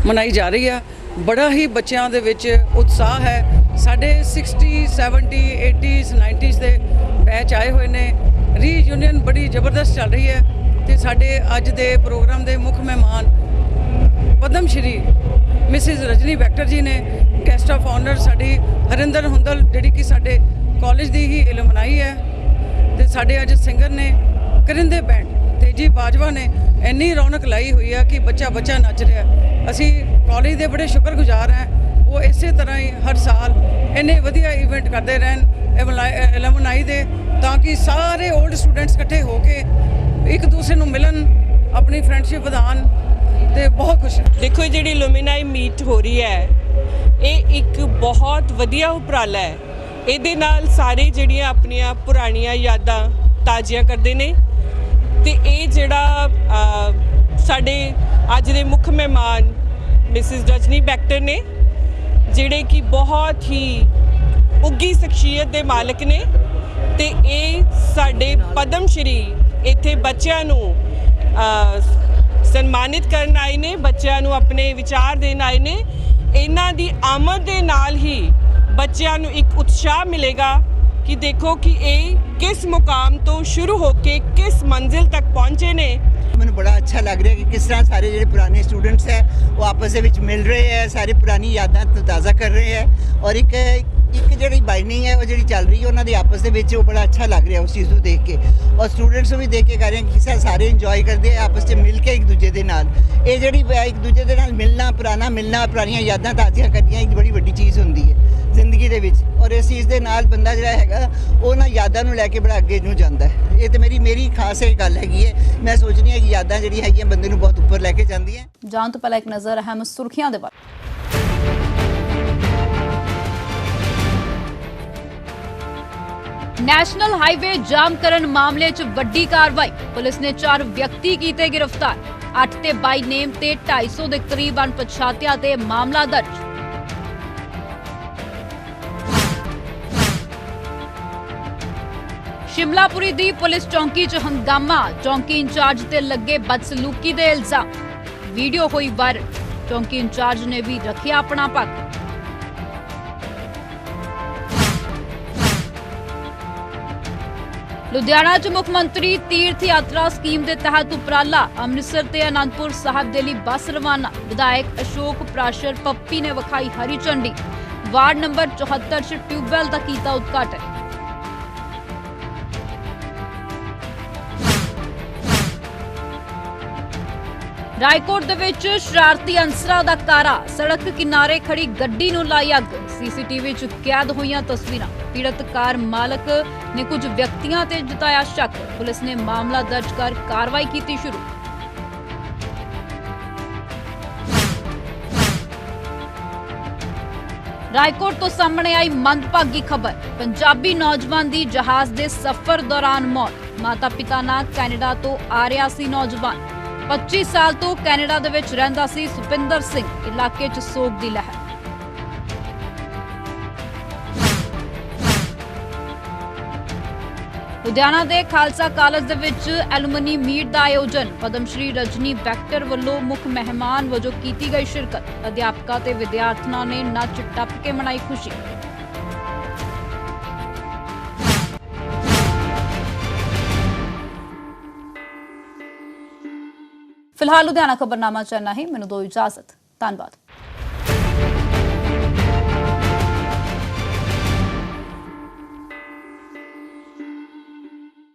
ਮਨਾਈ ਜਾ ਰਹੀ ਆ ਬੜਾ ਹੀ ਬੱਚਿਆਂ ਦੇ ਵਿੱਚ ਉਤਸ਼ਾਹ ਹੈ। ਸਾਡੇ 60 70 80s 90s ਦੇ ਬੈਚ ਆਏ ਹੋਏ ਨੇ। ਰੀਯੂਨੀਅਨ ਬੜੀ ਜ਼ਬਰਦਸਤ ਚੱਲ ਰਹੀ ਹੈ ਤੇ ਸਾਡੇ ਅੱਜ ਦੇ ਪ੍ਰੋਗਰਾਮ ਦੇ ਮੁੱਖ ਮਹਿਮਾਨ ਪਦਮ ਸ਼੍ਰੀ ਮਿਸਿਸ ਰਜਨੀ ਵੈਕਟਰ ਜੀ ਨੇ। ਗੈਸਟ ਆਫ ਆਨਰ ਸਾਡੀ ਹਰਿੰਦਰ ਹੁੰਦਲ, ਜਿਹੜੀ ਕਿ ਸਾਡੇ ਕਾਲਜ ਦੀ ਹੀ ਇਲਮਨਾਈ ਹੈ। ਤੇ ਸਾਡੇ ਅੱਜ ਸਿੰਗਰ ਨੇ ਕਰਿੰਦੇ ਬੈਂਡ। ਜੀ ਬਾਜਵਾ ਨੇ ਇੰਨੀ ਰੌਣਕ ਲਾਈ ਹੋਈ ਆ ਕਿ ਬੱਚਾ ਬੱਚਾ ਨੱਚ ਰਿਹਾ। ਅਸੀਂ ਕਾਲਜ ਦੇ ਬੜੇ ਸ਼ੁਕਰਗੁਜ਼ਾਰ ਹਾਂ। ਉਹ ਇਸੇ ਤਰ੍ਹਾਂ ਹੀ ਹਰ ਸਾਲ ਇੰਨੇ ਵਧੀਆ ਇਵੈਂਟ ਕਰਦੇ ਰਹਿਣ ਐਲਮਨਾਈ ਦੇ, ਤਾਂ ਕਿ ਸਾਰੇ 올ਡ ਸਟੂਡੈਂਟਸ ਇਕੱਠੇ ਹੋ ਕੇ ਇੱਕ ਦੂਸਰੇ ਨੂੰ ਮਿਲਣ, ਆਪਣੀ ਫਰੈਂਡਸ਼ਿਪ ਵਧਾਉਣ ਤੇ ਬਹੁਤ ਖੁਸ਼ ਦੇਖੋ ਇਹ ਜਿਹੜੀ ਲੂਮੀਨਾਈ ਮੀਟ ਹੋ ਰਹੀ ਹੈ, ਇਹ ਇੱਕ ਬਹੁਤ ਵਧੀਆ ਉਪਰਾਲਾ ਹੈ। ਇਹਦੇ ਨਾਲ ਸਾਰੇ ਜਿਹੜੀਆਂ ਆਪਣੀਆਂ ਪੁਰਾਣੀਆਂ ਯਾਦਾਂ ਤਾਜ਼ੀਆਂ ਕਰਦੇ ਨੇ। ਤੇ ਇਹ ਜਿਹੜਾ ਸਾਡੇ ਅੱਜ ਦੇ ਮੁੱਖ ਮਹਿਮਾਨ ਮਿਸਿਸ ਰਜਨੀ ਬੈਕਟਰ ਨੇ, ਜਿਹੜੇ ਕਿ ਬਹੁਤ ਹੀ ਉੱਗੀ ਸ਼ਖਸੀਅਤ ਦੇ ਮਾਲਕ ਨੇ ਤੇ ਇਹ ਸਾਡੇ ਪਦਮ ਸ਼੍ਰੀ ਇੱਥੇ ਬੱਚਿਆਂ ਨੂੰ ਸਨਮਾਨਿਤ ਕਰਨ ਆਏ ਨੇ, ਬੱਚਿਆਂ ਨੂੰ ਆਪਣੇ ਵਿਚਾਰ ਦੇਣ ਆਏ ਨੇ। ਇਹਨਾਂ ਦੀ ਆਮਦ ਦੇ ਨਾਲ ਹੀ ਬੱਚਿਆਂ ਨੂੰ ਇੱਕ ਉਤਸ਼ਾਹ ਮਿਲੇਗਾ ਕਿ ਦੇਖੋ ਕਿ ਇਹ ਕਿਸ ਮੁਕਾਮ ਤੋਂ ਸ਼ੁਰੂ ਹੋ ਕੇ ਕਿਸ ਮੰਜ਼ਿਲ ਤੱਕ ਪਹੁੰਚੇ ਨੇ। ਮੈਨੂੰ ਬੜਾ ਅੱਛਾ ਲੱਗ ਰਿਹਾ ਕਿ ਕਿਸ ਤਰ੍ਹਾਂ ਸਾਰੇ ਜਿਹੜੇ ਪੁਰਾਣੇ ਸਟੂਡੈਂਟਸ ਹੈ, ਉਹ ਆਪਸ ਦੇ ਵਿੱਚ ਮਿਲ ਰਹੇ ਹੈ, ਸਾਰੇ ਪੁਰਾਣੀ ਯਾਦਾਂ ਤੋਂ ਤਾਜ਼ਾ ਕਰ ਰਹੇ ਹੈ ਔਰ ਇੱਕ ਇੱਕ ਜਿਹੜੀ ਬਾਈਨਿੰਗ ਹੈ, ਉਹ ਜਿਹੜੀ ਚੱਲ ਰਹੀ ਹੈ, ਉਹਨਾਂ ਦੇ ਆਪਸ ਦੇ ਵਿੱਚ ਉਹ ਬੜਾ ਅੱਛਾ ਲੱਗ ਰਿਹਾ ਉਸ ਚੀਜ਼ ਨੂੰ ਦੇਖ ਕੇ ਔਰ ਸਟੂਡੈਂਟਸ ਨੂੰ ਵੀ ਦੇਖ ਕੇ ਕਰ ਰਹੇ ਕਿ ਕਿਸ ਸਾਰੇ ਇੰਜੋਏ ਕਰਦੇ ਹੈ, ਆਪਸ 'ਚ ਮਿਲ ਕੇ ਇੱਕ ਦੂਜੇ ਦੇ ਨਾਲ। ਇਹ ਜਿਹੜੀ ਇੱਕ ਦੂਜੇ ਦੇ ਨਾਲ ਮਿਲਣਾ, ਪੁਰਾਣਾ ਮਿਲਣਾ, ਪੁਰਾਣੀਆਂ ਯਾਦਾਂ ਤਾਜ਼ੀਆਂ ਕਰਨੀਆਂ ਇੱਕ ਬੜੀ ਵੱਡੀ ਚੀਜ਼ ਹੁੰਦੀ ਹੈ। ਜ਼ਿੰਦਗੀ ਦੇ ਵਿੱਚ ਔਰ ਇਸ ਚੀਜ਼ ਦੇ ਨਾਲ ਬੰਦਾ ਜਿਹੜਾ ਹੈਗਾ, ਉਹ ਯਾਦਾਂ ਨੂੰ ਲੈ ਕੇ ਬੜਾ ਅੱਗੇ ਨੂੰ ਜਾਂਦਾ ਹੈ। ਇਹ ਤੇ ਮੇਰੀ ਮੇਰੀ ਖਾਸ ਇਹ ਗੱਲ ਹੈਗੀ ਹੈ। ਮੈਂ ਸੋਚਦੀ ਹਾਂ ਕਿ ਯਾਦਾਂ ਜਿਹੜੀ ਹੈਗੀਆਂ ਬੰਦੇ ਨੂੰ ਬਹੁਤ ਉੱਪਰ ਲੈ ਕੇ ਜਾਂਦੀਆਂ ਜਾਣ ਤੋਂ ਪਹਿਲਾਂ ਇੱਕ ਨਜ਼ਰ ਅਹਿਮ ਸੁਰਖੀਆਂ ਦੇ ਬਾਰੇ। ਨੈਸ਼ਨਲ ਹਾਈਵੇ ਜਾਮ ਕਰਨ ਮਾਮਲੇ 'ਚ ਵੱਡੀ ਕਾਰਵਾਈ। ਪੁਲਿਸ ਨੇ ਚਾਰ ਵਿਅਕਤੀ ਕੀਤੇ ਗ੍ਰਿਫਤਾਰ। 8 ਤੇ 22 ਨੇਮ ਤੇ 250 ਦੇ ਕਰੀਬ ਅਣਪਛਾਤਿਆਂ ਤੇ ਮਾਮਲਾ ਦਰਜ। ਸ਼ਿਮਲਾਪੁਰੀ ਦੀ ਪੁਲਿਸ ਚੌਂਕੀ 'ਚ ਹੰਗਾਮਾ। ਚੌਂਕੀ ਇੰਚਾਰਜ ਤੇ ਲੱਗੇ ਬਦਸਲੂਕੀ ਦੇ ਇਲਜ਼ਾਮ। ਵੀਡੀਓ ਹੋਈ ਵਾਇਰਲ। ਚੌਂਕੀ ਇੰਚਾਰਜ ਨੇ ਵੀ ਰੱਖਿਆ ਆਪਣਾ ਪੱਖ ਲੁਧਿਆਣਾ 'ਚ ਮੁੱਖ ਮੰਤਰੀ ਤੀਰਥ ਯਾਤਰਾ ਸਕੀਮ ਦੇ ਤਹਿਤ ਉਪਰਾਲਾ। ਅੰਮ੍ਰਿਤਸਰ ਤੇ ਅਨੰਦਪੁਰ ਸਾਹਿਬ ਦੇ ਲਈ ਬੱਸ ਰਵਾਨਾ। ਵਿਧਾਇਕ ਅਸ਼ੋਕ ਪ੍ਰਾਸ਼ਰ ਪੱਪੀ ਨੇ ਵਿਖਾਈ ਹਰੀ ਝੰਡੀ। ਵਾਰਡ ਨੰਬਰ 74 'ਚ ਟਿਊਬਵੈਲ ਦਾ ਕੀਤਾ ਉਦਘਾਟਨ। ਰਾਏਕੋਟ ਦੇ ਵਿੱਚ ਸ਼ਰਾਰਤੀ ਅੰਸਰਾਂ ਦਾ ਕਾਰਾ ਸੜਕ ਕਿਨਾਰੇ ਖੜੀ ਗੱਡੀ ਨੂੰ ਲਾਈ ਅੱਗ। ਸੀਸੀਟੀਵੀ 'ਚ ਕੈਦ ਹੋਈਆਂ ਤਸਵੀਰਾਂ। ਪੀੜਤ ਕਾਰ ਮਾਲਕ ਨੇ ਕੁਝ ਵਿਅਕਤੀਆਂ ਤੇ ਜਤਾਇਆ ਸ਼ੱਕ। ਪੁਲਿਸ ਨੇ ਮਾਮਲਾ ਦਰਜ ਕਰ ਕਾਰਵਾਈ ਕੀਤੀ ਸ਼ੁਰੂ। ਰਾਏਕੋਟ ਤੋਂ ਸਾਹਮਣੇ ਆਈ ਮੰਦਭਾਗੀ ਖਬਰ। ਪੰਜਾਬੀ ਨੌਜਵਾਨ ਦੀ ਜਹਾਜ਼ ਦੇ ਸਫ਼ਰ ਦੌਰਾਨ ਮੌਤ। ਮਾਤਾ-ਪਿਤਾ ਨਾਲ ਕੈਨੇਡਾ ਤੋਂ ਆ ਰਿਹਾ ਸੀ ਨੌਜਵਾਨ। 25 ਸਾਲ ਤੋਂ ਕੈਨੇਡਾ ਦੇ ਵਿੱਚ ਰਹਿੰਦਾ ਸੀ ਸੁਪਿੰਦਰ ਸਿੰਘ, ਇਲਾਕੇ 'ਚ ਸੋਗ ਦੀ ਲਹਿਰ। ਲੁਧਿਆਣਾ ਦੇ ਖਾਲਸਾ ਕਾਲਜ ਦੇ ਵਿੱਚ ਐਲੂਮਨੀ ਮੀਟ ਦਾ ਆਯੋਜਨ ਪਦਮ ਸ਼੍ਰੀ ਰਜਨੀ ਬੈਕਟਰ ਵੱਲੋਂ ਮੁੱਖ ਮਹਿਮਾਨ ਵਜੋਂ ਕੀਤੀ ਗਈ ਸ਼ਿਰਕਤ। ਅਧਿਆਪਕਾਂ ਤੇ ਵਿਦਿਆਰਥਣਾਂ ਨੇ ਨੱਚ ਟੱਪ ਕੇ ਮਨਾਈ ਖੁਸ਼ੀ। ਫਿਲਹਾਲ ਲੁਧਿਆਣਾ ਖਬਰਨਾਮਾ ਚੈਨਲ ਹੀ। ਮੈਨੂੰ ਦੋ ਇਜਾਜ਼ਤ। ਧੰਨਵਾਦ।